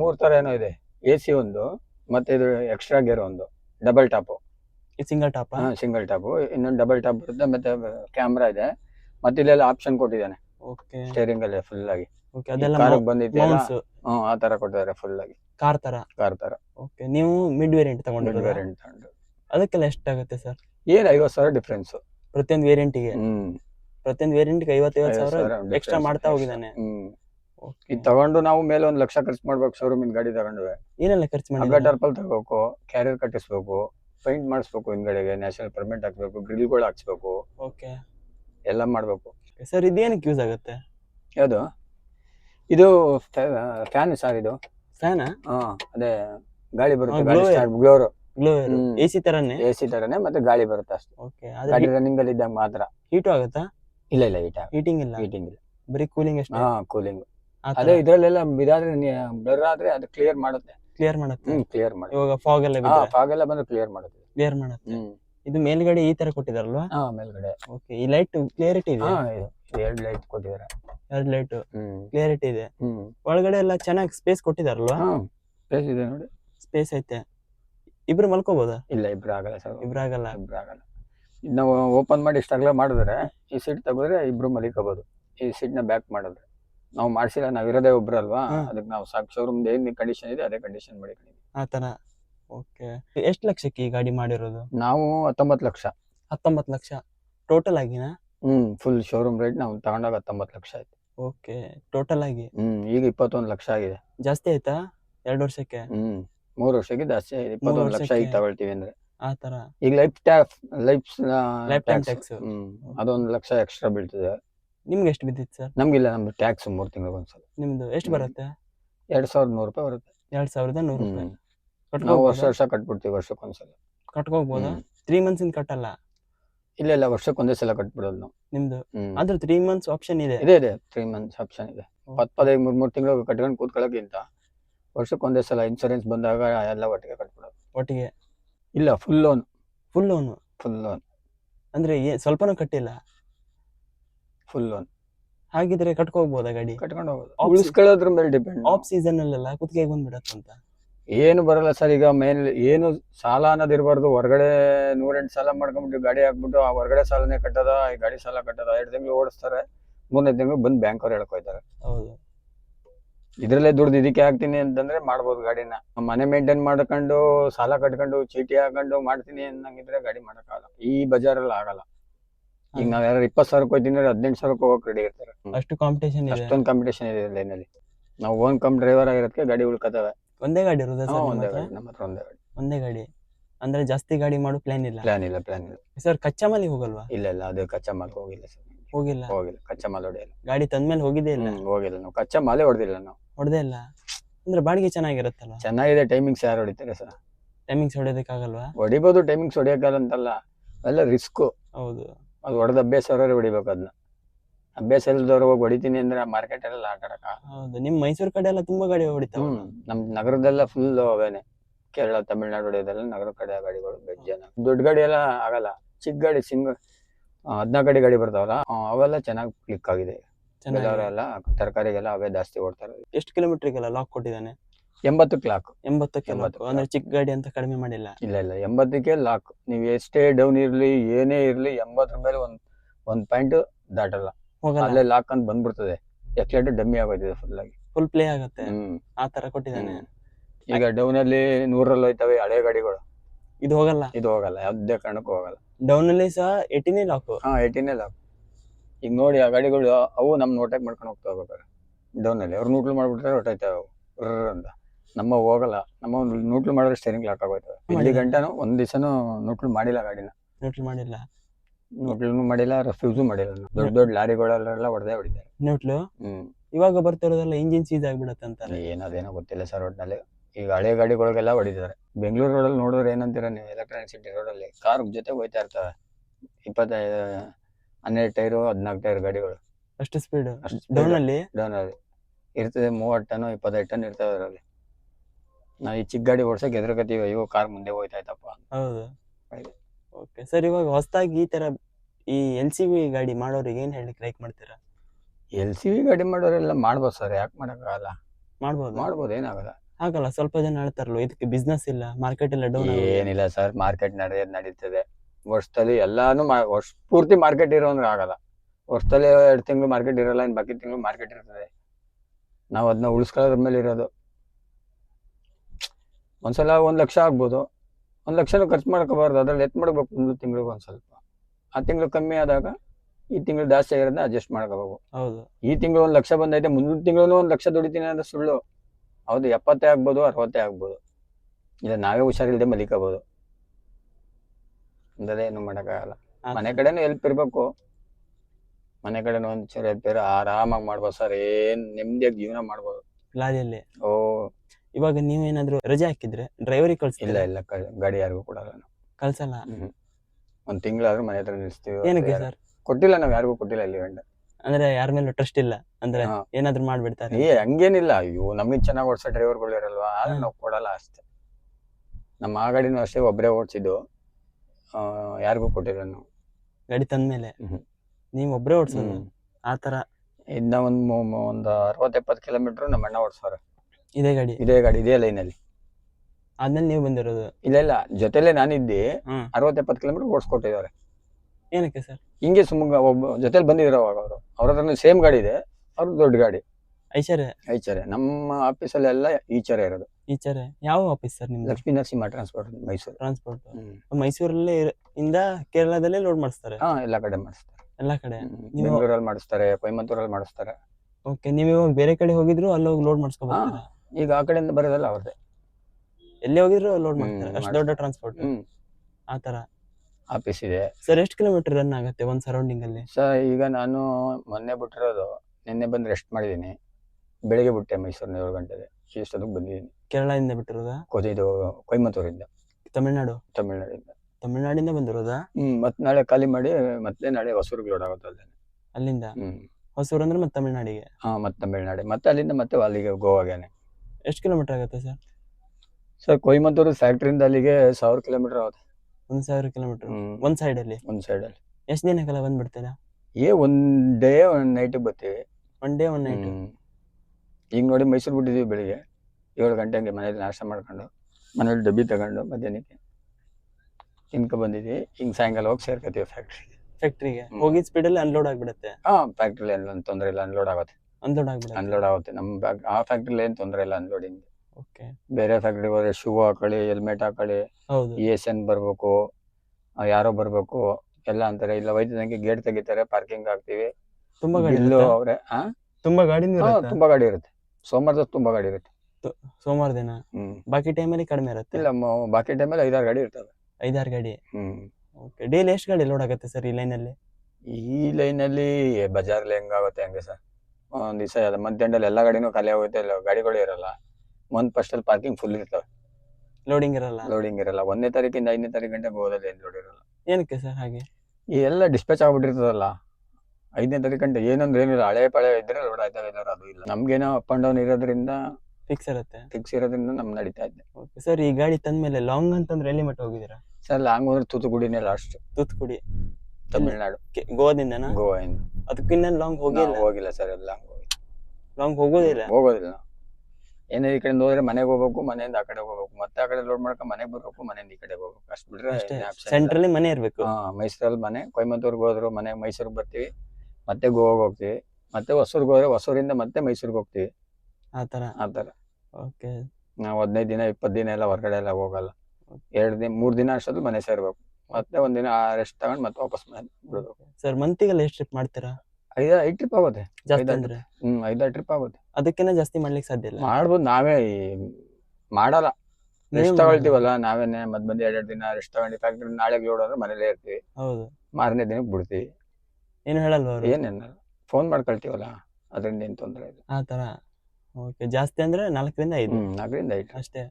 ಮೂರ್ ತರ ಏನೋ ಇದೆ. ಎ ಸಿ ಒಂದು ಮತ್ತೆ ಇದು ಎಕ್ಸ್ಟ್ರಾ ಗೇರ್ ಒಂದು ಡಬಲ್ ಟಾಪ್ ಇದು ಸಿಂಗಲ್ ಟಾಪ್ ಸಿಂಗಲ್ ಟಾಪ್ ಇನ್ನೊಂದು ಡಬಲ್ ಟಾಪ್ ಬರುತ್ತೆ ಮತ್ತೆ ಕ್ಯಾಮ್ರಾ ಇದೆ. ಮತ್ತೆ ಇಲ್ಲೆಲ್ಲ ಆಪ್ಷನ್ ಕೊಟ್ಟಿದ್ದಾನೆ. ಓಕೆ ಸ್ಟೇರಿಂಗ್ ಅಲ್ಲಿ ಫುಲ್ ಆಗಿ. ಓಕೆ ಅದೆಲ್ಲ ಕಾರ್ ಬಂದಿದೆ ಮೌಂಟ್ಸ್ ಆ ತರ ಕೊಟ್ಟಿದ್ದಾರೆ ಫುಲ್ ಆಗಿ. ಕಾರ್ ತರ? ಕಾರ್ ತರ. ಓಕೆ ನೀವು ಮಿಡ್ ವೇರಿಯಂಟ್ ಮಿಡ್ ತಗೊಂಡಿರೋದು ವೇರಿಯಂಟ್ ತಗೊಂಡು ಅದಕ್ಕೆಲ್ಲ ಎಷ್ಟಾಗುತ್ತೆ ಸರ್ ಏನ್ ಐವತ್ತು ಸಾವಿರ ಡಿಫ್ರೆನ್ಸ್ ಪ್ರತಿಯೊಂದು ವೇರಿಯಂಟಿಗೆ ಹ್ಞೂ ಪ್ರತಿಯೊಂದು ವೇರಿಯಂಟ್ಗೆ ಐವತ್ತೈವತ್ತು ಐವತ್ತು ಸಾವಿರ ಎಕ್ಸ್ಟ್ರಾ ಮಾಡ್ತಾ. ಹೋಗಿದ್ದಾನೆ. Okay. ಇದು ತಗೊಂಡು ನಾವು ಮೇಲೆ ಒಂದ್ ಲಕ್ಷ ಖರ್ಚು ಮಾಡ್ಬೇಕು ಶೋರೂಮ್ ಗಾಡಿ ತಗೊಂಡು ಏನೆಲ್ಲ ಖರ್ಚು ಮಾಡಿ ಟರ್ಪಲ್ ತಗೋಬೇಕು ಕ್ಯಾರಿಯರ್ ಕಟ್ಟಿಸ್ಬೇಕು ಪೈಂಟ್ ಮಾಡಿಸ್ಬೇಕು ಹಿಂದ್ಗಡೆಗೆ ನ್ಯಾಷನಲ್ ಪರ್ಮಿಟ್ ಹಾಕ್ಬೇಕು ಗ್ರಿಲ್ಗಳು ಹಾಕ್ಸ್ಬೇಕು. ಓಕೆ ಎಲ್ಲ ಮಾಡ್ಬೇಕು. ಸರ್ ಇದೇನಕ್ಕೆ ಯೂಸ್ ಆಗುತ್ತೆ? ಯಾವುದು? ಇದು ಫ್ಯಾನ್ ಸರ್ ಇದು. ಫ್ಯಾನ್ ಹಾ ಅದೇ ಗಾಳಿ ಬರುತ್ತೆ ಗ್ಲೋರ್ ಎ ಸಿ ತರನೇ? ಎಸಿ ತರನೇ ಮತ್ತೆ ಗಾಳಿ ಬರುತ್ತೆ ಅಷ್ಟೇ. ಓಕೆ ಗಾಡಿ ರನ್ನಿಂಗ್ ಅಲ್ಲಿ ಇದ್ದಾಗ ಮಾತ್ರ. ಹೀಟು ಆಗುತ್ತಾ? ಇಲ್ಲ ಇಲ್ಲ ಹೀಟ್ ಹೀಟಿಂಗ್ ಇಲ್ಲ? ಹೀಟಿಂಗ್ ಇಲ್ಲ. ಬರೀ ಕೂಲಿಂಗ್ ಅಷ್ಟೇ? ಹಾ ಕೂಲಿಂಗ್ ಅದೇ ಇದ್ರಲ್ಲೆಲ್ಲ ಇದಾದ್ರೆ ಬ್ಲರ್ ಆದ್ರೆ ಅದು ಕ್ಲಿಯರ್ ಮಾಡುತ್ತೆ. ಕ್ಲಿಯರ್ ಮಾಡುತ್ತೆ. ಹ್ಮ್ ಕ್ಲಿಯರ್ ಮಾಡಿ ಇವಾಗ ಫಾಗ್ ಎಲ್ಲ ಹಾ ಫಾಗ್ ಎಲ್ಲ ಬಂದ್ರೆ ಕ್ಲಿಯರ್ ಮಾಡುತ್ತೆ. ಕ್ಲಿಯರ್ ಮಾಡುತ್ತೆ. ಹ್ಮ್. ಇದು ಮೇಲ್ಗಡೆ ಈ ತರ ಕೊಟ್ಟಿದಾರಲ್ವಾ? ಹಾ ಮೇಲ್ಗಡೆ. ಓಕೆ ಈ ಲೈಟ್ ಕ್ಲಿಯರಿಟಿ ಇದೆ. ಹಾ ಎರಡು ಲೈಟ್ ಕೊಟ್ಟಿದ್ದಾರೆ ಎರಡು ಲೈಟ್ ಹ್ಮ್. ಕ್ಲಿಯರಿಟಿ ಇದೆ. ಹ್ಮ್. ಒಳಗಡೆ ಎಲ್ಲ ಚೆನ್ನಾಗಿ ಸ್ಪೇಸ್ ಕೊಟ್ಟಿದಾರಲ್ವಾ? ಹಾ ಸ್ಪೇಸ್ ಇದೆ ನೋಡಿ. ಸ್ಪೇಸ್ ಐತೆ. ಇಬ್ರು ಮಲ್ಕೋಬೋದಾ? ಇಲ್ಲ ಇಬ್ರು ಆಗಲ್ಲ ಸರ್. ಇಬ್ರು ಆಗಲ್ಲ. ಇಬ್ರು ಆಗಲ್ಲ. ನಾವು ಓಪನ್ ಮಾಡಿ ಇಷ್ಟಾಗ್ಲೇ ಮಾಡಿದ್ರೆ ಈ ಸೀಟ್ ತಗೋದ್ರೆ ಇಬ್ರು ಮಲಿಕೋಬಹುದು ಈ ಸೀಟ್ನ ಬ್ಯಾಕ್ ಮಾಡಿದ್ರೆ. ನಾವು ಮಾಡ್ಸಿಲ್ಲ ನಾವ್ ಇರೋದೇ ಒಬ್ರಲ್ವಾ. ಅದಕ್ಕೆ ನಾವು ಸಾಕು ಶೋರೂಮ್ ಏನ್ ಕಂಡೀಷನ್ ಇದೆ ಅದೇ ಕಂಡೀಷನ್ ಮಾಡಿ ಆ ತರ ಓಕೆ. ಎಷ್ಟು ಲಕ್ಷಕ್ಕೆ ಈ ಗಾಡಿ ಮಾಡಿರೋದು? ನಾವು ಹತ್ತೊಂಬತ್ತು ಲಕ್ಷ. ಹತ್ತೊಂಬತ್ತು ಲಕ್ಷ. ಟೋಟಲ್ ಆಗಿನಾ? ಹ್ಮ್ ಫುಲ್ ಶೋರೂಮ್ ರೇಟ್ ನಾವು ತಗೊಂಡಾಗ ಹತ್ತೊಂಬತ್ತು ಲಕ್ಷ ಆಯ್ತು. ಓಕೆ ಟೋಟಲ್ ಆಗಿ? ಹ್ಮ್ ಈಗ ಇಪ್ಪತ್ತೊಂದು ಲಕ್ಷ ಆಗಿದೆ. ಜಾಸ್ತಿ ಆಯ್ತಾ? ಎರಡು ವರ್ಷಕ್ಕೆ? ಹ್ಮ್ ಮೂರು ವರ್ಷಕ್ಕೆ ಜಾಸ್ತಿ ಆಗಿದೆ. ಇಪ್ಪತ್ತೊಂದು ಲಕ್ಷ ಈಗ ವರ್ಷಕ್ಕೆ? ತಗೊಳ್ತೀವಿ ಅಂದ್ರೆ. ಆ ತರ ಈಗ life tax life Lifetime tax. ಹ್ಮ್ ಅದೊಂದು ಲಕ್ಷ ಎಕ್ಸ್ಟ್ರಾ ಬೀಳ್ತದೆ. ನಿಮ್ಗೆ ಎಷ್ಟು ಬಿದ್ದಿತ್ತು ಸರ್? ನಮಗಿಲ್ಲ ನಮ್ದು ಟ್ಯಾಕ್ಸ್ ಮೂರು ತಿಂಗಳಿಗೆ ಒಂದ್ಸಲ. ನಿಮ್ದು ಎಷ್ಟು ಬರುತ್ತೆ? ಎರಡ್ ಸಾವಿರದ ನೂರು ರೂಪಾಯಿ ಬರುತ್ತೆ. ಎರಡ್ ಸಾವಿರದ ನೂರು ರೂಪಾಯಿ. ಹ್ಮ್. ನಾವು ವರ್ಷ ಕಟ್ಕೋಬೋದಾ ವರ್ಷ ಕಟ್ಬಿಡ್ತೀವಿ ಸಲ ಕಟ್ಕೋಬೋದಾ ಹ್ಮ್. ತ್ರೀ ಮಂತ್ಸ್ ಇಂದ ಕಟ್ಟಲ್ಲ? ಇಲ್ಲ ಇಲ್ಲ ವರ್ಷಕ್ಕೆ ಒಂದೇ ಸಲ ಕಟ್ಬಿಡೋದು ನಾವು. ನಿಮ್ದು? ಹ್ಮ್. ಆದ್ರೆ ತ್ರೀ ಮಂತ್ಸ್ ಆಪ್ಷನ್ ಇದೆ? ಇದೆ ಇದೆ ತ್ರೀ ಮಂತ್ಸ್ ಆಪ್ಷನ್ ಇದೆ. ಹತ್ತು ಪದೈದು ಮೂರು ಮೂರು ತಿಂಗಳು ಕಟ್ಕೊಂಡು ಕೂತ್ಕೊಳ್ಳೋಕ್ಕಿಂತ ವರ್ಷಕ್ಕೆ ಒಂದೇ ಸಲ ಇನ್ಸೂರೆನ್ಸ್ ಬಂದಾಗ ಎಲ್ಲ ಒಟ್ಟಿಗೆ ಕಟ್ಬಿಡೋದು. ಒಟ್ಟಿಗೆ? ಇಲ್ಲ full loan full loan full loan ಅಂದ್ರೆ ಏ- ಸ್ವಲ್ಪನೂ ಕಟ್ಟಿಲ್ಲ? ಫುಲ್ ಲೋನ್ ಹಾಗಿದ್ರೆ ಕಟ್ಕೋಬೋದಾ ಗಾಡಿ? ಕಟ್ಕೊಂಡು ಹೋಗೋದು. Off- ಉಳಿಸ್ಕೊಳ್ಳೋದ್ರ ಮೇಲೆ ಡಿಪೆಂಡ್ ಆಫ್ ಸೀಸನ್ ಅಲ್ಲೆಲ್ಲ ಕುತ್ತಿಗೆ ಬಂದ್ಬಿಡತ್ತಂತ? ಏನು ಬರಲ್ಲ ಸರ್ ಈಗ ಮೇನ್ ಏನು ಸಾಲ ಅನ್ನೋದು ಇರಬಾರ್ದು. ಹೊರಗಡೆ ನೂರೆಂಟು ಸಾಲ ಮಾಡ್ಕೊಂಡ್ಬಿಟ್ಟು ಗಾಡಿ ಹಾಕ್ಬಿಟ್ಟು ಆ ಹೊರಗಡೆ ಸಾಲನೇ ಕಟ್ಟದ ಈ ಗಾಡಿ ಸಾಲ ಕಟ್ಟದ ಎರಡು ತಿಂಗಳು ಓಡಿಸ್ತಾರೆ. ಮೂರನೇ ತಿಂಗಳು ಬಂದು ಬ್ಯಾಂಕ್ ಅವ್ರು ಹೇಳ್ಕೊಯ್ತಾರೆ ಹೌದು. ಇದ್ರಲ್ಲೇ ದುಡ್ದು ಇದಕ್ಕೆ ಹಾಕ್ತೀನಿ ಅಂತಂದ್ರೆ ಮಾಡ್ಬೋದು ಗಾಡಿನ. ಮನೆ ಮೇಂಟೈನ್ ಮಾಡ್ಕೊಂಡು ಸಾಲ ಕಟ್ಕೊಂಡು ಚೀಟಿ ಹಾಕೊಂಡು ಮಾಡ್ತೀನಿ ಅನ್ನಂಗಿದ್ರೆ ಗಾಡಿ ಮಾಡೋಕ್ಕಾಗಲ್ಲ. ಈ ಬಜಾರಲ್ಲಿ ಆಗಲ್ಲ. ಈಗ ನಾವ್ ಯಾರು ಇಪ್ಪತ್ತು ಸಾವಿರಕ್ಕೆ ಹೋಗ್ತೀನಿ ಅಂದ್ರೆ ಹದಿನೆಂಟು ಸಾವಿರಕ್ಕೆ ಹೋಗಕ್ ರೆಡಿ ಇರ್ತಾರೆ. ಅಷ್ಟು ಕಾಂಪಿಟೇಷನ್ ಇದೆ. ಅಷ್ಟೊಂದು ಕಾಂಪಿಟೇಷನ್ ಇದೆ ಲೈನಲ್ಲಿ. ನಾವು ಓನ್ ಕಮ್ ಡ್ರೈವರ್ ಆಗಿರೋದಕ್ಕೆ ಗಾಡಿ ಉಳ್ಕತವೆ ಒಂದೇ ಗಾಡಿ ಇರೋದಾ ಸರ್ ಒಂದೇ ಗಾಡಿ ನಮ್ಮ ಹತ್ರ ಒಂದೇ ಗಾಡಿ. ಒಂದೇ ಗಾಡಿ. ಅಂದ್ರೆ ಜಾಸ್ತಿ ಗಾಡಿ ಮಾಡೋ ಪ್ಲಾನ್ ಇಲ್ಲ? ಪ್ಲಾನ್ ಇಲ್ಲ ಪ್ಲಾನ್ ಇಲ್ಲ. ಸರ್ ಕಚ್ಚಾ ಮಾಲಿ ಹೋಗಲ್ವಾ? ಇಲ್ಲ ಇಲ್ಲ ಅದು ಕಚ್ಚಾ ಮಾಲ್ ಹೋಗಿಲ್ಲ ಸರ್. ಹೋಗಿಲ್ಲ? ಹೋಗಿಲ್ಲ ಕಚ್ಚಾ ಮಾಲ್ ಹೊಡೆಯಲ್ಲ. ಗಾಡಿ ತಂದ್ಮೇಲೆ ಹೋಗಿದ್ದೇ ಇಲ್ಲ? ಹೋಗಿಲ್ಲ ನಾವು. ಕಚ್ಚಾ ಮಾಲೇ ಹೊಡೆದಿಲ್ಲ ನಾವು. ಹೊಡೆದೇ ಇಲ್ಲ? ಅಂದ್ರೆ ಬಾಡಿಗೆ ಚೆನ್ನಾಗಿರುತ್ತಲ್ಲ ಚೆನ್ನಾಗಿದೆ ಟೈಮಿಂಗ್ಸ್ ಯಾರು ಹೊಡಿತಾರೆ ಸರ್? ಟೈಮಿಂಗ್ಸ್ ಹೊಡೆಯೋದಕ್ಕಾಗಲ್ವಾ? ಹೊಡಿಬೋದು ಟೈಮಿಂಗ್ಸ್ ಹೊಡೆಯೋಕ್ಕಾಗಲ್ಲ ಅಂತಲ್ಲ. ಅವೆಲ್ಲ ರಿಸ್ಕು ಹೌದು. ಅದು ಹೊಡೆದ ಅಭ್ಯಾಸ ಅವ್ರವ್ರೆ ಹೊಡಿಬೇಕು ಅದನ್ನ ಅಭ್ಯಾಸ ಇಲ್ದವ್ರು ಹೋಗಿ ಹೊಡಿತೀನಿ ಅಂದ್ರೆ ಮಾರ್ಕೆಟ್ ಎಲ್ಲ ಆಟ ಆಡಕ ಹೌದು ನಿಮ್ ಮೈಸೂರು ಕಡೆ ಎಲ್ಲ ತುಂಬಾ ಗಾಡಿ ಹೊಡಿತಾವ? ಹ್ಮ್ ನಮ್ ನಗರದೆಲ್ಲ ಫುಲ್ ಅವೇನೆ. ಕೇರಳ ತಮಿಳ್ನಾಡು ಹೊಡೆಯೋದೆಲ್ಲ ನಗರ ಕಡೆ ಗಾಡಿಗಳು ಬೆಜ್ಜನ ದೊಡ್ಡ ಗಾಡಿ ಎಲ್ಲ ಆಗಲ್ಲ. ಚಿಕ್ಕ ಗಾಡಿ ಸಿಂಗ್ ಹದಿನಾಲ್ಕು ಗಾಡಿ ಗಾಡಿ ಬರ್ತಾವಲ್ಲ ಆ, ಅವೆಲ್ಲ ಚೆನ್ನಾಗಿ ಕ್ಲಿಕ್ ಆಗಿದೆ. ಚೆನ್ನಾಗಿ ತರಕಾರಿಗೆಲ್ಲ ಅವೇ ಜಾಸ್ತಿ ಓಡ್ತಾರೆ ಎಷ್ಟು ಕಿಲೋಮೀಟರ್ಗೆಲ್ಲ ಲಾಕ್ ಕೊಟ್ಟಿದ್ದಾನೆ? ಎಂಬತ್ತು ಲಾಕ್ ಎಂಬತ್ತಕ್ಕೆ ಎಂಬತ್ತು ಅಂದ್ರೆ ಚಿಕ್ಕ ಗಾಡಿ ಅಂತ ಕಡಿಮೆ ಮಾಡಿಲ್ಲ. ಇಲ್ಲ ಇಲ್ಲ ಎಂಬತ್ತಕ್ಕೆ ಲಾಕ್ ನೀವು ಎಷ್ಟೇ ಡೌನ್ ಇರ್ಲಿ ಏನೇ ಇರ್ಲಿ ಎಂಬತ್ತರ ಮೇಲೆ ಒಂದ್ ಒಂದ್ ಪಾಯಿಂಟ್ ದಾಟಲ್ಲ. ಹೋಗಲ್ಲ. ಅಲ್ಲೇ ಲಾಕ್ ಅಂತ ಬಂದ್ಬಿಡ್ತದೆ. ಎಕ್ಲೆಟ್ ಡಮ್ಮಿ ಆಗೋಯ್ತದೆ ಫುಲ್ ಆಗಿ. ಫುಲ್ ಪ್ಲೇ ಆಗುತ್ತೆ. ಹ್ಮ್. ಆ ತರ ಕೊಟ್ಟಿದ್ದಾನೆ. ಹ್ಮ್. ಈಗ ಡೌನ್ ಅಲ್ಲಿ ನೂರಲ್ಲಿ ಹೋಯ್ತವೆ ಹಳೆ ಗಾಡಿಗಳು. ಇದು ಹೋಗಲ್ಲ? ಇದು ಹೋಗಲ್ಲ ಯಾವುದೇ ಕಾರಣಕ್ಕೂ ಹೋಗಲ್ಲ. ಡೌನ್ ಅಲ್ಲಿ ಸಹ ಏಟಿನೇ ಲಾಕ್ ಹಾ ಏಯ್ಟೀನೇ ಲಾಕ್ ಈಗ ನೋಡಿ ಆ ಗಾಡಿಗಳು ಅವು ನಮ್ ನೋಟಕ್ ಮಾಡ್ಕೊಂಡು ಹೋಗ್ತಾ ಹೋಗ್ಬೇಕಾರೆ. ಡೌನ್ ಅಲ್ಲಿ. ಅವ್ರು ನೂಟ್ಲು ಮಾಡ್ಬಿಟ್ರೆ ಹೊಟ್ಟೈತೆ ಅವು. ರರ್ ಅಂತ. ನಮ್ಮ ಹೋಗಲ್ಲ. ನಮ್ಮ ನೂಟ್ಲು ಮಾಡಿದ್ರೆ ಸ್ಟೇರಿಂಗ್ ಲಾಕ್ ಆಗೋಯ್ತದೆ. ಇಲ್ಲಿ ಗಂಟೆನೂ ಒಂದ್ ದಿವಸನೂ ನೂಟ್ಲು ಮಾಡಿಲ್ಲ ಗಾಡಿನ. ನ್ಯೂಟ್ರಲ್ ಮಾಡಿಲ್ಲ. ನೂಟ್ಲು ಮಾಡಿಲ್ಲ ರಫ್ಯೂಸು ಮಾಡಿಲ್ಲ. ದೊಡ್ಡ ದೊಡ್ಡ ಲಾರಿಗಳೆಲ್ಲ ಹೊಡೆದೇ ಹೊಡಿತಾರೆ. ನ್ಯೂಟ್ಲು ಹ್ಮ್. ಇವಾಗ ಬರ್ತಿರೋದೆಲ್ಲ ಇಂಜಿನ್ ಸೀಸ್ ಆಗ್ಬಿಡತ್ತೆ ಅಂತಾರೆ. ಏನದೇನೋ ಗೊತ್ತಿಲ್ಲ ಸರ್ ಒಟ್ಟಿನಲ್ಲಿ ಈಗ ಹಳೆ ಗಾಡಿಗಳಿಗೆಲ್ಲ ಹೊಡಿತಾರೆ. ಬೆಂಗಳೂರು ರೋಡಲ್ಲಿ ನೋಡಿದ್ರೆ ಏನಂತೀರ ನೀವು? ಎಲೆಕ್ಟ್ರಾನಿಕ್ ಸಿಟಿ ರೋಡಲ್ಲಿ ಕಾರ್ ಜೊತೆ ಹೋಯ್ತಾ ಇರ್ತವೆ. ಇಪ್ಪತ್ತೈದು ಹನ್ನೆರಡು ಟೈರು ಹದಿನಾಲ್ಕು ಟೈರ್ ಗಾಡಿಗಳು. ಅಷ್ಟು ಸ್ಪೀಡ್ ಅಷ್ಟು ಡೌನ್ ಅಲ್ಲಿ? ಡೌನ್ ಅಲ್ಲಿ. ಇರ್ತದೆ ಮೂವತ್ತು ಟನ್ ಇಪ್ಪತ್ತೈದು ಟನ್ ಇರ್ತವೆ ಅದರಲ್ಲಿ. ನಾವು ಈ ಚಿಕ್ಕ ಗಾಡಿ ಓಡಿಸಕ್ ಎದ್ರಕತ್ತೀವಿ ಅಯ್ಯೋ ಕಾರ್ ಮುಂದೆ ಹೋಯ್ತಾ ಇತ್ತಪ್ಪ ಹೌದು. ಓಕೆ ಸರ್ ಇವಾಗ ಹೊಸದಾಗಿ ಈ ತರ ಈ ಎಲ್ ಸಿ ವಿ ಗಾಡಿ ಮಾಡೋರಿಗೆ ಏನ್ ಹೇಳಿ ಲೈಕ್ ಮಾಡ್ತೀರಾ? ಎಲ್ ಸಿ ವಿ ಗಾಡಿ ಮಾಡೋರೆಲ್ಲ ಮಾಡ್ಬೋದು ಸರ್ ಯಾಕೆ ಮಾಡೋಕ್ಕಾಗಲ್ಲ? ಮಾಡ್ಬೋದು? ಮಾಡ್ಬೋದು ಏನಾಗಲ್ಲ. ಆಗಲ್ಲ ಸ್ವಲ್ಪ ಜನ ಹೇಳ್ತಾರಲ್ಲ ಇದಕ್ಕೆ ಬಿಸ್ನೆಸ್ ಇಲ್ಲ ಮಾರ್ಕೆಟ್ ಎಲ್ಲ ಡೌನ್ ಏನಿಲ್ಲ ಸರ್ ಮಾರ್ಕೆಟ್ ನಡೆಯೋದು ನಡೀತದೆ. ವರ್ಷದಲ್ಲಿ ಎಲ್ಲಾನು ಮಾ ವರ್ಷ ಪೂರ್ತಿ ಮಾರ್ಕೆಟ್ ಇರೋ ಅಂದ್ರೆ ಆಗಲ್ಲ. ವರ್ಷದಲ್ಲಿ ಎರಡು ತಿಂಗಳು ಮಾರ್ಕೆಟ್ ಇರಲ್ಲ ಇನ್ನು ಬಾಕಿ ತಿಂಗಳು ಮಾರ್ಕೆಟ್ ಇರ್ತದೆ. ನಾವು ಅದನ್ನ ಉಳಿಸ್ಕೊಳ್ಳೋದ್ರ ಮೇಲೆ ಇರೋದು. ಒಂದ್ಸಲ ಒಂದ್ ಲಕ್ಷ ಆಗ್ಬೋದು. ಒಂದ್ ಲಕ್ಷನೂ ಖರ್ಚು ಮಾಡ್ಕೋಬಾರ್ದು. ಅದ್ರಲ್ಲಿ ಎತ್ ಮಾಡ್ಬೇಕು ಒಂದು ತಿಂಗಳಿಗೆ ಒಂದ್ ಸ್ವಲ್ಪ. ಆ ತಿಂಗಳು ಕಮ್ಮಿ ಆದಾಗ ಈ ತಿಂಗಳು ಜಾಸ್ತಿ ಆಗಿರೋದನ್ನ ಅಡ್ಜಸ್ಟ್ ಮಾಡ್ಕೋಬೇಕು. ಹೌದು. ಈ ತಿಂಗಳು ಒಂದ್ ಲಕ್ಷ ಬಂದೈತೆ ಮುಂದಿನ ತಿಂಗಳು ಒಂದ್ ಲಕ್ಷ ದುಡಿತೀನಿ ಅಂದ್ರೆ ಸುಳ್ಳು. ಹೌದು ಎಪ್ಪತ್ತೇ ಆಗ್ಬೋದು ಅರವತ್ತೇ ಆಗ್ಬೋದು. ಇಲ್ಲ ನಾವೇ ಹುಷಾರಿಲ್ಲದೆ ಮಲಿಕೋಬಹುದು ಅಂದ್ರೆ ಏನು ಮಾಡೋಕ್ಕಾಗಲ್ಲ. ಮನೆ ಕಡೆನೂ ಹೆಲ್ಪ್ ಇರ್ಬೇಕು. ಮನೆ ಕಡೆನೂ ಒಂಚೂರು ಹೆಲ್ಪ್ ಇರೋ ಆರಾಮಾಗಿ ಮಾಡ್ಬೋದು ಸರ್. ಏನು ನೆಮ್ಮದಿಯಾಗಿ ಜೀವನ ಮಾಡ್ಬೋದು. ಲಾರಿಯಲ್ಲಿ ಓ ಇವಾಗ ನೀವೇನಾದ್ರೂ ರಜೆ ಹಾಕಿದ್ರೆ ಡ್ರೈವರಿಗೆ ಇಲ್ಲ ಕಳ್ಸಿಲ್ಲ ಇಲ್ಲ ಕ- ಗಾಡಿ ಯಾರಿಗೂ ಕೊಡಲ್ಲ ನಾವು. ಕಳ್ಸಲ್ಲ? ಹ್ಮ್. ಒಂದ್ ತಿಂಗಳಾದ್ರೂ ಮನೆ ಹತ್ರ ನಿಲ್ಸ್ತೀವಿ. ಏನಕ್ಕೆ ಯಾರು- ಸರ್? ಕೊಟ್ಟಿಲ್ಲ ನಾವ್ ಯಾರಿಗೂ ಕೊಟ್ಟಿಲ್ಲ ಇಲ್ಲಿ ಅಂದ್ರೆ ಯಾರ ಮೇಲೂ ಟ್ರಸ್ಟ್ ಇಲ್ಲ? ಅಂದ್ರೆ ಹಾ. ಏನಾದ್ರೂ ಮಾಡ್ಬಿಡ್ತಾರೆ? ಏ ಹಂಗೇನಿಲ್ಲ. ಅಯ್ಯೋ ನಮಗೆ ಚೆನ್ನಾಗಿ ಓಡಿಸೋ ಡ್ರೈವರ್ಗಳು ಇರಲ್ವಾ? ಆದ್ರೆ ಹ್ಮ್. ನಾವು ಕೊಡಲ್ಲ ಅಷ್ಟೇ. ನಮ್ಮ ಆ ಗಾಡಿನೂ ಅಷ್ಟೇ ಒಬ್ಬರೇ ಓಡಿಸಿದ್ದು. ಯಾರಿಗೂ ಕೊಟ್ಟಿಲ್ಲ ನಾವು. ಗಾಡಿ ತಂದ್ಮೇಲೆ? ಹ್ಮ್. ನೀವ್ ಒಬ್ರೇ ಓಡ್ಸೋದು? ಹ್ಮ್. ಆತರ ಇನ್ನ ಒಂದ್ ಮು- ಮು- ಒಂದ್ ಅರವತ್ತೆಪ್ಪತ್ ಕಿಲೋಮೀಟರ್ ನಮ್ಮ ಅಣ್ಣ ಓಡಿಸೋರು. ಇದೇ ಗಾಡಿ? ಇದೇ ಗಾಡಿ ಇದೇ ಅಲ್ಲಿ ಆದ್ಮೇಲೆ ನೀವು ಬಂದಿರೋದು? ಇಲ್ಲ ಇಲ್ಲ ಜೊತೆಲೆ ನಾನಿದ್ದೆ ಹ್ಮ್ ಅರವತ್ ಎಪ್ಪತ್ ಕಿಲೋಮೀಟರ್ ಓಡಿಸ್ಕೊಟ್ಟಿದ್ದಾರೆ. ಏನಕ್ಕೆ ಸರ್? ಹಿಂಗೆ ಸುಮ್ಮ ಒಬ್ಬ ಜೊತೆಲಿ ಬಂದಿದ್ರು ಅವಾಗ ಅವರು. ಅವ್ರ ಹತ್ರ ಸೇಮ್ ಗಾಡಿ ಇದೆ ಅವ್ರದ್ದು ದೊಡ್ಡ ಗಾಡಿ. ಐಶ್ವರ್ಯ ಐಚರೆ. ನಮ್ಮ ಆಫೀಸಲ್ಲೆಲ್ಲ ಈಚರೆ ಇರೋದು. ಈಚರೆ? ಯಾವ ಆಫೀಸ್ ಸರ್ ನಿಮ್ದು? ಲಕ್ಷ್ಮೀ ನರಸಿಂಹ ಟ್ರಾನ್ಸ್ಪೋರ್ಟ್ ಮೈಸೂರು. ಟ್ರಾನ್ಸ್ಪೋರ್ಟ್ ಹ್ಮ್. ಮೈಸೂರಲ್ಲೇ ಇರ- ಇಂದ ಕೇರಳದಲ್ಲೇ ಲೋಡ್ ಮಾಡಿಸ್ತಾರೆ? ಹಾ ಎಲ್ಲ ಕಡೆ ಮಾಡಿಸ್ತಾರೆ. ಎಲ್ಲಾ ಕಡೆ? ಹ್ಮ್. ನೀವು- ಬೆಂಗಳೂರಲ್ಲಿ ಮಾಡಿಸ್ತಾರೆ ಕೊಯಮತ್ತೂರಲ್ಲಿ ಮಾಡಿಸ್ತಾರೆ. ಓಕೆ ನೀವು ಇವಾಗ ಬೇರೆ ಕಡೆ ಹೋಗಿದ್ರು ಅಲ್ಲಿ ಹೋಗಿ ಲೋಡ್ ಮಾಡ್ಸ್ಕೊ ಬರ್ತೀರಾ ಈಗ ಆ ಕಡೆಯಿಂದ ಬರೋದಲ್ಲ ಅವ್ರದ್ದೇ. ಎಲ್ಲಿ ಹೋಗಿದ್ರು ಲೋಡ್ ಮಾಡ್ತಾರೆ ಅಷ್ಟು ದೊಡ್ಡ ಟ್ರಾನ್ಸ್ಪೋರ್ಟ್ ಆ ಆತರ ಆಫೀಸ್ ಇದೆ. ಸರ್ ಎಷ್ಟು ಕಿಲೋಮೀಟರ್ ರನ್ ಆಗುತ್ತೆ ಒಂದ್ ಸರೌಂಡಿಂಗ್ ಅಲ್ಲಿ? ಸರ್ ಈಗ ನಾನು ಮೊನ್ನೆ ಬಿಟ್ಟಿರೋದು ನಿನ್ನೆ ಬಂದು ರೆಸ್ಟ್ ಮಾಡಿದ್ದೀನಿ ಬೆಳಿಗ್ಗೆ ಬಿಟ್ಟೆ ಮೈಸೂರಿನ ಏಳು ಗಂಟೆಗೆ. ಇಷ್ಟೊತ್ತಿಗೆ ಬಂದಿದ್ದೀನಿ. ಕೇರಳದಿಂದ ಬಿಟ್ಟಿರೋದ? ಕೊದಿದು ಕೊಯಮತ್ತೂರಿಂದ ತಮಿಳ್ನಾಡು? ತಮಿಳ್ನಾಡಿಂದ. ತಮಿಳ್ನಾಡಿಂದ ಬಂದಿರೋದ? ಹ್ಮ್ ಮತ್ತೆ ನಾಳೆ ಖಾಲಿ ಮಾಡಿ ಮತ್ತೆ ನಾಳೆ ಹೊಸೂರಿಗೆ ಲೋಡ್ ಆಗುತ್ತೆ ಅಲ್ಲಿ ಅಲ್ಲಿಂದ? ಹ್ಮ್. ಹೊಸೂರು ಅಂದ್ರೆ ಮತ್ತೆ ತಮಿಳ್ನಾಡಿಗೆ? ಹಾ ಮತ್ತೆ ತಮಿಳ್ನಾಡು ಮತ್ತೆ ಅಲ್ಲಿಂದ ಮತ್ತೆ ಅಲ್ಲಿಗೆ ಗೋವಾಗೇನೆ. ಎಷ್ಟು ಕಿಲೋಮೀಟರ್ ಆಗುತ್ತೆ ಸರ್? ಸರ್ ಕೊಯಮತ್ತೂರು ಫ್ಯಾಕ್ಟ್ರಿಯಿಂದ ಅಲ್ಲಿಗೆ ಸಾವಿರ ಕಿಲೋಮೀಟರ್ ಆಗುತ್ತೆ. ಒಂದು ಸಾವಿರ ಕಿಲೋಮೀಟರ್? ಹ್ಮ್. ಒಂದ್ ಸೈಡ್ ಅಲ್ಲಿ? ಒಂದ್ ಸೈಡಲ್ಲಿ ಎಷ್ಟು ದಿನಕ್ಕೆಲ್ಲ ಬಂದ್ಬಿಡ್ತೀರಾ? ಏ ಒನ್ ಡೇ ಒನ್ ನೈಟ್ ಬರ್ತೀವಿ. ಒನ್ ಡೇ ಒನ್ ನೈಟ್ ಹ್ಮ್. ಈಗ ನೋಡಿ ಮೈಸೂರು ಬಿಟ್ಟಿದ್ದೀವಿ ಬೆಳಿಗ್ಗೆ. ಏಳು ಗಂಟೆಗೆ ಮನೇಲಿ ನಾಷ್ಟ ಮಾಡ್ಕೊಂಡು ಮನೇಲಿ ಡಬ್ಬಿ ತಗೊಂಡು ಮಧ್ಯಾಹ್ನಕ್ಕೆ ತಿನ್ಕೊ ಬಂದಿದ್ವಿ. ಹಿಂಗೆ ಸಾಯಂಕಾಲ ಹೋಗಿ ಸೇರ್ಕೊತೀವಿ ಫ್ಯಾಕ್ಟ್ರಿಗೆ ಫ್ಯಾಕ್ಟ್ರಿಗೆ ಹ್ಮ್. ಹೋಗಿದ್ ಸ್ಪೀಡಲ್ಲಿ ಅನ್ಲೋಡ್ ಆಗಿಬಿಡುತ್ತೆ. ಹಾಂ ಫ್ಯಾಕ್ಟ್ರಿಲಿ ಏನು ತೊಂದರೆ ಇಲ್ಲ ಅನ್ಲೋಡ್ ಆಗುತ್ತೆ. ಅನ್ಲೋಡ್ ಆಗ್ಬಿಡುತ್ತೆ. ಅನ್ಲೋಡ್ ಆಗುತ್ತೆ. ನಮ್ಮ ಬ್ಯಾಗ್ ಆ ಫ್ಯಾಕ್ಟ್ರಿಲಿ ಏನು ತೊಂದರೆ ಇಲ್ಲ ಅನ್ಲೋಡಿಂಗ್ ಓಕೆ ಬೇರೆ ಫ್ಯಾಕ್ಟ್ರಿಗೆ ಹೋದ್ರೆ ಶೂ ಹಾಕೊಳ್ಳಿ ಹೆಲ್ಮೆಟ್ ಹಾಕೊಳ್ಳಿ ಹೌದು. ಇ ಎಸ್ ಎನ್ ಬರಬೇಕು ಯಾರೋ ಬರಬೇಕು ಎಲ್ಲ ಅಂತಾರೆ. ಇಲ್ಲ ವೈದ್ಯದಂಗೆ ಗೇಟ್ ತೆಗಿತಾರೆ ಪಾರ್ಕಿಂಗ್ ಹಾಕ್ತೀವಿ. ತುಂಬಾ ಗಾಡಿ ಬಿಲ್ಲು ಇರುತ್ತಾ? ಅವ್ರೆ ತುಂಬಾ ಗಾಡಿ ತುಂಬಾ ಗಾಡಿ ಇರುತ್ತೆ. ಸೋಮವಾರದ ತುಂಬಾ ಗಾಡಿ ಇರುತ್ತೆ. ಸೋಮವಾರ ದಿನ? ಹ್ಮ್. ಬಾಕಿ ಟೈಮಲ್ಲಿ ಕಡಿಮೆ ಇರುತ್ತೆ? ಇಲ್ಲ ಮ- ಬಾಕಿ ಟೈಮಲ್ಲಿ ಐದಾರು ಗಾಡಿ ಇರ್ತವೆ. ಐದಾರು ಗಾಡಿ? ಹ್ಮ್. ಓಕೆ ಡೈಲಿ ಎಷ್ಟು ಗಾಡಿ ಲೋಡ್ ಆಗುತ್ತೆ ಸರ್ ಈ ಲೈನಲ್ಲಿ ಈ ಲೈನಲ್ಲಿ ಬಜಾರ್ಲಿ ಹೆಂಗಾಗುತ್ತೆ ಹಂಗೆ ಸರ್? ಒಂದ್ ದಿವಸ ಮಧ್ಯಾಹ್ನದಲ್ಲಿ ಎಲ್ಲ ಗಾಡಿನೂ ಖಾಲಿ ಆಗುತ್ತೆ ಗಾಡಿಗಳು ಇರಲ್ಲ. ಒಂದ್ ಫಸ್ಟ್ ಅಲ್ಲಿ ಪಾರ್ಕಿಂಗ್ ಫುಲ್ ಇರ್ತವೆ. ಲೋಡಿಂಗ್ ಇರಲ್ಲ? ಲೋಡಿಂಗ್ ಇರಲ್ಲ. ಒಂದನೇ ತಾರೀಕಿಂದ ಐದನೇ ತಾರೀಕು ಗಂಟೆ ಹೋಗೋದಲ್ಲಿ ಏನು ಲೋಡ್ ಇರಲ್ಲ. ಏನಕ್ಕೆ ಸರ್ ಹಾಗೆ? ಈ ಎಲ್ಲ ಡಿಸ್ಪ್ಯಾಚ್ ಆಗ್ಬಿಟ್ಟಿರ್ತದಲ್ಲ ಐದನೇ ತಾರೀಕು ಗಂಟೆ ಏನಂದ್ರೆ ಏನಿಲ್ಲ ಹಳೆ ಪಳೆ ಇದ್ರೆ ಲೋಡ್ ಆಯ್ತಾ ಇದ್ದಾರೆ ಅದು ಇಲ್ಲ. ನಮ್ಗೇನೋ ಅಪ್ ಅಂಡ್ ಡೌನ್ ಇರೋದ್ರಿಂದ ಫಿಕ್ಸ್ ಇರುತ್ತೆ. ಫಿಕ್ಸ್ ಇರೋದ್ರಿಂದ ನಮ್ ನಡೀತಾ ಇದೆ. ಓಕೆ ಸರ್ ಈ ಗಾಡಿ ತಂದ್ಮೇಲೆ ಲಾಂಗ್ ಅಂತಂದ್ರೆ ಎಲ್ಲಿ ಮಟ್ಟ ಹೋಗಿದ್ದೀರಾ? ಸರ್ ಲಾಂಗ್ ಹೋದ್ರೆ ತೂತುಕುಡಿನೇ ಲಾಸ್ಟ್ ತೂತ್ಕುಡಿ ತಮಿಳ್ನಾಡು. ಗೋವಾದಿಂದನಾ? ಗೋವಾಯಿಂದ ಅದಕ್ಕಿನ್ನ ಲಾಂಗ್ ಹೋಗಿಲ್ಲ? ಹೋಗಿಲ್ಲ ಸರ್ ಎಲ್ಲ ಲಾಂಗ್ ಹೋಗೋದಿಲ್ಲ? ಹೋಗೋದಿಲ್ಲ ಏನೇ ಈ ಕಡೆಯಿಂದ ಹೋದ್ರೆ ಮನೆಗೆ ಹೋಗ್ಬೇಕು ಮನೆಯಿಂದ ಆ ಕಡೆ ಹೋಗ್ಬೇಕು. ಮತ್ತೆ ಆ ಕಡೆ ಲೋಡ್ ಮಾಡ್ಕೊಂಡು ಮನೆಗೆ ಬರ್ಬೇಕು ಮನೆಯಿಂದ ಈ ಕಡೆ ಹೋಗ್ಬೇಕು. ಅಷ್ಟು ಬಿಟ್ರೆ. ಸೆಂಟ್ರಲ್ಲಿ ಮನೆ ಇರ್ಬೇಕು. ಹಾ ಮೈಸೂರಲ್ಲಿ ಮನೆ ಕೊಯಮತ್ತೂರ್ಗೆ ಹೋದ್ರು ಮನೆ ಮೈಸೂರಿಗೆ ಬರ್ತೀವಿ. ಮತ್ತೆ ಗೋವಾಗ ಹೋಗ್ತೀವಿ. ಮತ್ತೆ ಹೊಸೂರ್ಗೆ ಹೋದ್ರೆ ಹೊಸೂರಿಂದ ಮತ್ತೆ ಮೈಸೂರಿಗೆ ಹೋಗ್ತೀವಿ. ಆ ತರ ಆ ಥರ. ಓಕೆ ನಾವು ಹದಿನೈದು ದಿನ ಇಪ್ಪತ್ತು ದಿನ ಎಲ್ಲ ಹೊರಗಡೆ ಎಲ್ಲ ಹೋಗಲ್ಲ. ಎರಡು ದಿನ ಮೂರು ದಿನ ಅಷ್ಟೊತ್ತು ಮನೆ ಸೇರ್ಬೇಕು. ಮತ್ತೆ ಒಂದಿನ ರೆಸ್ಟ್ ತಗೊಂಡ್ ಮತ್ತೆ ವಾಪಸ್ ಬಿಡಬೇಕು ಸರ್ ಮಂತಿಗೆಲ್ಲ ಎಷ್ಟು ಟ್ರಿಪ್ ಮಾಡ್ತೀರಾ? ಐದು ಐದು ಟ್ರಿಪ್ ಆಗುತ್ತೆ ಜಾಸ್ತಿ ಐದಾರು ಅಂದ್ರೆ? ಹ್ಮ್ ಐದಾರು ಟ್ರಿಪ್ ಆಗುತ್ತೆ ಅದಕ್ಕಿಂತ ಜಾಸ್ತಿ ಮಾಡ್ಲಿಕ್ಕೆ ಸಾಧ್ಯ ಇಲ್ಲ? ಮಾಡ್ಬೋದು ನಾವೇ ಈ ಮಾಡಲ್ಲ. ನೀವೇ ರೆಸ್ಟ್ ತಗೊಳ್ತೀವಲ್ಲ ನಾವೇನೆ ಮದ್ ಬಂದು ಎರಡೆರಡು ದಿನ ರೆಸ್ಟ್ ತಗೊಂಡಿ ಫ್ಯಾಕ್ಟ್ರಿ ನಾಳೆ ಲೋಡ್ ಅಂದ್ರೆ ಮನೇಲೇ ಇರ್ತೀವಿ. ಹೌದು. ಮಾರನೇ ದಿನಕ್ಕೆ ಬಿಡ್ತೀವಿ. ಏನು ಹೇಳಲ್ವಾ ಅವರು? ಏನೇನಲ್ಲ ಫೋನ್ ಮಾಡ್ಕೊಳ್ತೀವಲ್ಲ ಅದರಿಂದ ಏನು ತೊಂದರೆ ಇಲ್ಲ. ಆ ತರ ಓಕೆ ಜಾಸ್ತಿ ಅಂದ್ರೆ ನಾಲ್ಕರಿಂದ ಐದು. ಹ್ಮ್ ನಾಲ್ಕರಿಂದ ಐದು. ಅಷ್ಟೇ.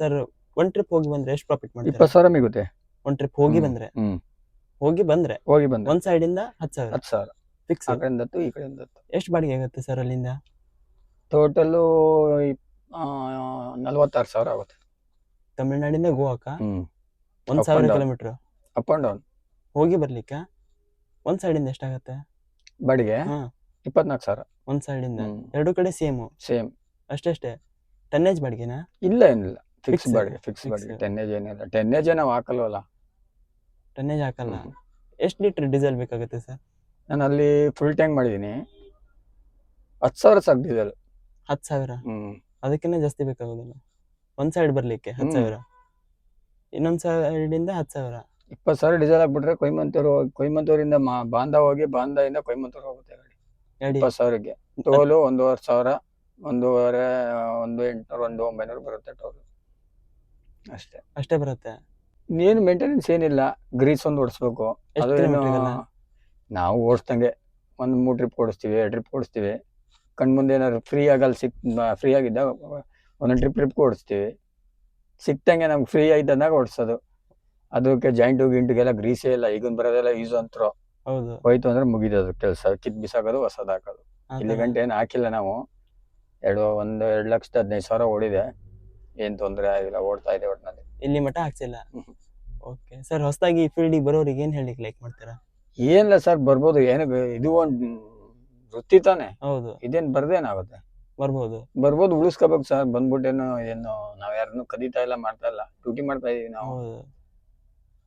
ಸರ್ ಒನ್ ಟ್ರಿಪ್ ಹೋಗಿ ಬಂದ್ರೆ ಎಷ್ಟು ಪ್ರಾಫಿಟ್ ಮಾಡ್ತೀರಾ? ಇಪ್ಪತ್ತು ಸಾವಿರ ಮಿಗುತ್ತೆ. ಒಂದ್ ಟ್ರಿಪ್ ಹೋಗಿ ಬಂದ್ರೆ. ಹ್ಮ್. ಹೋಗಿ ಬಂದ್ರೆ ಹೋಗಿ ಬಂದ್ರೆ. ಒಂದ್ ಸೈಡ್ ಇಂದ ಹತ್ತು ಸಾವಿರ. ಹತ್ತು ಸಾವಿರ. ಫಿಕ್ಸ್ ಆ ಕಡೆಯಿಂದ ಹತ್ತು ಈ ಕಡೆಯಿಂದ ಹತ್ತು ಎಷ್ಟು ಬಾಡಿಗೆ ಆಗುತ್ತೆ ಸರ್ ಅಲ್ಲಿಂದ? ಟೋಟಲು ನಲ್ವತ್ತಾರು ಸಾವಿರ ಆಗುತ್ತೆ. ತಮಿಳ್ನಾಡಿಂದ ಗೋವಾಕ ಹ್ಮ್. ಒಂದ್ Up ಸಾವಿರ and down. Kilometre up and down ಹೋಗಿ ಬರ್ಲಿಕ್ಕೆ ಒಂದ್ ಸೈಡ್ ಇಂದ ಎಷ್ಟಾಗತ್ತೆ ಬಾಡಿಗೆ? ಹಾ. ಇಪ್ಪತ್ನಾಲ್ಕು ಸಾವಿರ. ಒಂದ್ ಸೈಡ್ ಇಂದ. ಎರಡು ಕಡೆ ಸೇಮ್ ಸೇಮ್ ಅಷ್ಟೇ ಟನ್ನೇಜ್ ಬಾಡಿಗೆನಾ? ಇಲ್ಲ ಏನಿಲ್ಲ. ಫಿಕ್ಸ್ Fix ಬಾಡಿಗೆ ಫಿಕ್ಸ್ fix. ಬಾಡಿಗೆ. ಟೆನ್ನೇಜ್ ಏನಿಲ್ಲ. ಟೆನ್ನೇಜ್ ನಾವು ಹಾಕಲ್ವಲ್ಲ. ಟನ್ನೇಜ್ ಹಾಕಲ್ಲ. ಎಷ್ಟು ಲೀಟರ್ ಡೀಸೆಲ್ ಬೇಕಾಗುತ್ತೆ ಸರ್? ನಾನು ಅಲ್ಲಿ ಫುಲ್ ಟ್ಯಾಂಕ್ ಮಾಡಿದ್ದೀನಿ ಹತ್ತು ಸಾವಿರ ಸಾಕು ಡೀಸೆಲ್. ಹತ್ತು ಸಾವಿರ? ಹ್ಮ್. ಅದಕ್ಕಿಂತ ಜಾಸ್ತಿ ಬೇಕಾಗೋದಿಲ್ಲ. ಒಂದು ಸೈಡ್ ಬರಲಿಕ್ಕೆ ಹತ್ತು. ಸಾವಿರ. ಇನ್ನೊಂದು ಸೈಡಿಂದ ಇಂದ ಹತ್ತು ಸಾವಿರ. ಇಪ್ಪತ್ತು ಸಾವಿರ ಡೀಸೆಲ್ ಹಾಕ್ಬಿಟ್ರೆ ಕೊಯ್ಮಂತೂರು ಕೊಯ್ಮಂತೂರಿಂದ ಮಾ ಬಾಂಧ ಹೋಗಿ ಬಾಂಧದಿಂದ ಕೊಯ್ಮಂತೂರು ಹೋಗುತ್ತೆ ಗಾಡಿ. ಗಾಡಿ? ಇಪ್ಪತ್ತು ಸಾವಿರಕ್ಕೆ. ಟೋಲು ಒಂದೂವರೆ ಸಾವಿರ ಒಂದೂವರೆ ಒಂದು ಎಂಟುನೂರು ಒಂದು ಒಂಬೈನೂರು ಬರುತ್ತೆ ಟೋಲು ಅಷ್ಟೇ. ಅಷ್ಟೇ ಬರುತ್ತೆ? ಇನ್ನೇನು ಮೇಂಟೆನೆನ್ಸ್ ಏನಿಲ್ಲ ಗ್ರೀಸ್ ಒಂದು ಓಡಿಸ್ಬೇಕು. ಎಷ್ಟು ಏನು ನಾವು ಓಡಿಸ್ದಂಗೆ ಒಂದು ಮೂರು ಟ್ರಿಪ್ ಓಡಿಸ್ತೀವಿ ಎರಡು ಟ್ರಿಪ್ ಓಡಿಸ್ತೀವಿ. ಕಣ್ಮುಂದೆ ಏನಾದ್ರು ಫ್ರೀ ಆಗಲ್ಲ ಸಿಕ್ ಫ್ರೀ ಆಗಿದ್ದಾಗ ಒಂದೊಂದು ಟ್ರಿಪ್ ಟ್ರಿಪ್ ಓಡಿಸ್ತೀವಿ. ಸಿಕ್ತಂಗೆ ನಮ್ಗೆ ಫ್ರೀ ಆಯ್ತಂದಾಗ ಓಡಿಸೋದು. ಅದಕ್ಕೆ ಜಾಯಿಂಟು ಗಿಂಟಿಗೆಲ್ಲ ಗ್ರೀಸೇ ಇಲ್ಲ ಈಗಿನ ಬರೋದೆಲ್ಲ ಯೂಸ್ ಅಂತರು. ಹೌದು. ಹೋಯ್ತು ಅಂದ್ರೆ ಮುಗಿದದು ಕೆಲಸ ಕಿತ್ ಬಿಸಾಕೋದು ಹೊಸದು ಹಾಕೋದು ಆ ಇಲ್ಲಿ. ಗಂಟೆ ಏನು ಹಾಕಿಲ್ಲ ನಾವು. ಎರಡು ಒಂದು ಎರಡು ಲಕ್ಷದ ಹದಿನೈದು ಸಾವಿರ ಓಡಿದೆ. ಏನು ತೊಂದರೆ ಆಗಿಲ್ಲ ಓಡ್ತಾ ಇದೆ ಒಟ್ಟಿನಲ್ಲಿ ಇಲ್ಲಿ ಮಠ ಹಾಕ್ಸಿಲ್ಲ ಓಕೆ ಸರ್ ಹೊಸದಾಗಿ ಈ ಫೀಲ್ಡಿಗೆ ಬರೋರಿಗೆ ಏನ್ ಹೇಳಿಕ್ ಲೈಕ್ ಮಾಡ್ತೀರಾ? ಏನಿಲ್ಲ ಸರ್ ಬರ್ಬೋದು. ಏನು ಇದು ಒಂದು ವೃತ್ತಿ ತಾನೆ. ಹೌದು. ಇದೇನ್ ಬರ್ದೇನಾಗುತ್ತೆ ಬರ್ಬೋದು. ಬರ್ಬೋದು ಉಳಿಸ್ಕೋಬೇಕು ಸರ್ ಬಂದ್ಬಿಟ್ಟೇನು ಏನು ನಾವ್ ಯಾರನ್ನು ಕದೀತಾ ಇಲ್ಲ ಮಾಡ್ತಾ ಇಲ್ಲ. ಡ್ಯೂಟಿ ಮಾಡ್ತಾ ಇದೀವಿ ನಾವು. ಹೌದು.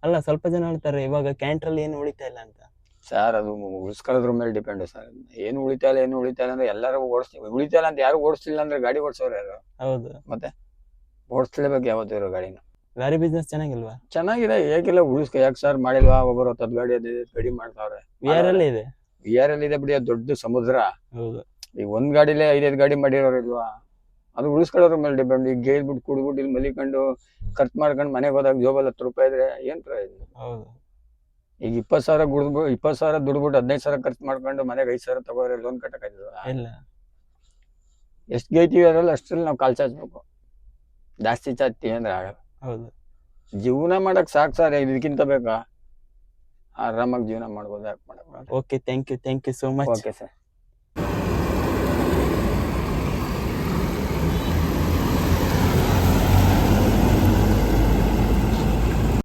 ಅಲ್ಲ ಸ್ವಲ್ಪ ಜನ ಹೇಳ್ತಾರೆ ಇವಾಗ ಕ್ಯಾಂಟ್ರಲ್ಲಿ ಏನು ಉಳಿತಾ ಇಲ್ಲ ಅಂತ. ಸರ್ ಅದು ಉಳಿಸ್ಕೊಳ್ಳೋದ್ರ ಮೇಲೆ ಡಿಪೆಂಡ್ ಸರ್ ಏನು ಉಳಿತಾ ಇಲ್ಲ ಏನು ಉಳಿತಾ ಇಲ್ಲ ಅಂದ್ರೆ ಎಲ್ಲರೂ ಓಡಿಸ್ತೀವಿ. ಉಳಿತಾ ಇಲ್ಲ ಅಂತ ಯಾರು ಓಡಿಸ್ಲಿಲ್ಲ ಅಂದ್ರೆ ಗಾಡಿ ಓಡಿಸೋರು ಯಾರು? ಹೌದು. ಓಡಿಸ್ಲೇಬೇಕು ಯಾವತ್ತೂ ಇರೋ ಗಾಡಿನ ಗಾಡಿ ಬಿಸ್ನೆಸ್ ಚೆನ್ನಾಗಿಲ್ವಾ? ಚೆನ್ನಾಗಿದೆ ಏಕಿಲ್ಲ ಉಳಿಸ್ಕೊ ಯಾಕೆ ಸರ್ ಮಾಡಿಲ್ವಾ? ಒಬ್ಬರು ಹತ್ತತ್ತು ಗಾಡಿ ಅದೇ ಗಾಡಿ ಮಾಡ್ತಾವ್ರೆ. ವಿ ಆರ್ ಅಲ್ಲೇ ಇದೆ? ವಿ ಆರ್ ಎಲ್ ಇದೆ ಬಿಡಿ ಅದು ದೊಡ್ಡ ಸಮುದ್ರ. ಹೌದು. ಈಗ ಒಂದ್ ಗಾಡಿಲೇ ಐದೈದು ಗಾಡಿ ಮಾಡಿರೋರು ಇಲ್ವಾ? ಅದು ಉಳಿಸ್ಕೊಳ್ಳೋದ್ರ ಮೇಲೆ ಡಿಪೆಂಡ್ ಈಗ ಗೇಲ್ಬಿಟ್ಟು ಕುಡ್ಬಿಟ್ಟು ಇಲ್ಲಿ ಮಲಿಕೊಂಡು ಖರ್ಚು ಮಾಡ್ಕೊಂಡು ಮನೆಗೆ ಹೋದಾಗ ಜೋಬಲ್ಲಿ ಹತ್ತು ರೂಪಾಯಿ ಇದ್ರೆ ಏನ್ ಪ್ರಯೋಜನ? ಹೌದು. ಈಗ ಇಪ್ಪತ್ತು ಸಾವಿರ ಗುಡ್ದು ಇಪ್ಪತ್ತು ಸಾವಿರ ದುಡ್ಬಿಟ್ಟು ಹದಿನೈದು ಸಾವಿರ ಖರ್ಚು ಮಾಡ್ಕೊಂಡು ಮನೆಗೆ ಐದು ಸಾವಿರ ತಗೋರೆ ಲೋನ್ ಕಟ್ಟಕ್ಕಾಗಿಲ್ಲ ಇಲ್ಲ. ಎಷ್ಟು ಗೈತೀವಿ ಅದ್ರಲ್ಲಿ ಅಷ್ಟ್ರಲ್ಲಿ ನಾವು ಕಾಲ್ ಚಾಚ್ಬೇಕು ಜಾಸ್ತಿ ಚಾಚ್ತೀವಿ ಅಂದ್ರೆ ಹೌದು. ಜೀವನ ಮಾಡಕ್ ಸಾಕು ಸರ್ ಇದಕ್ಕಿಂತ ಬೇಕಾ? ಆರಾಮಾಗಿ ಜೀವನ ಮಾಡ್ಬೋದು ಯಾಕೆ ಮಾಡಕ್ okay thank you thank you so much okay sir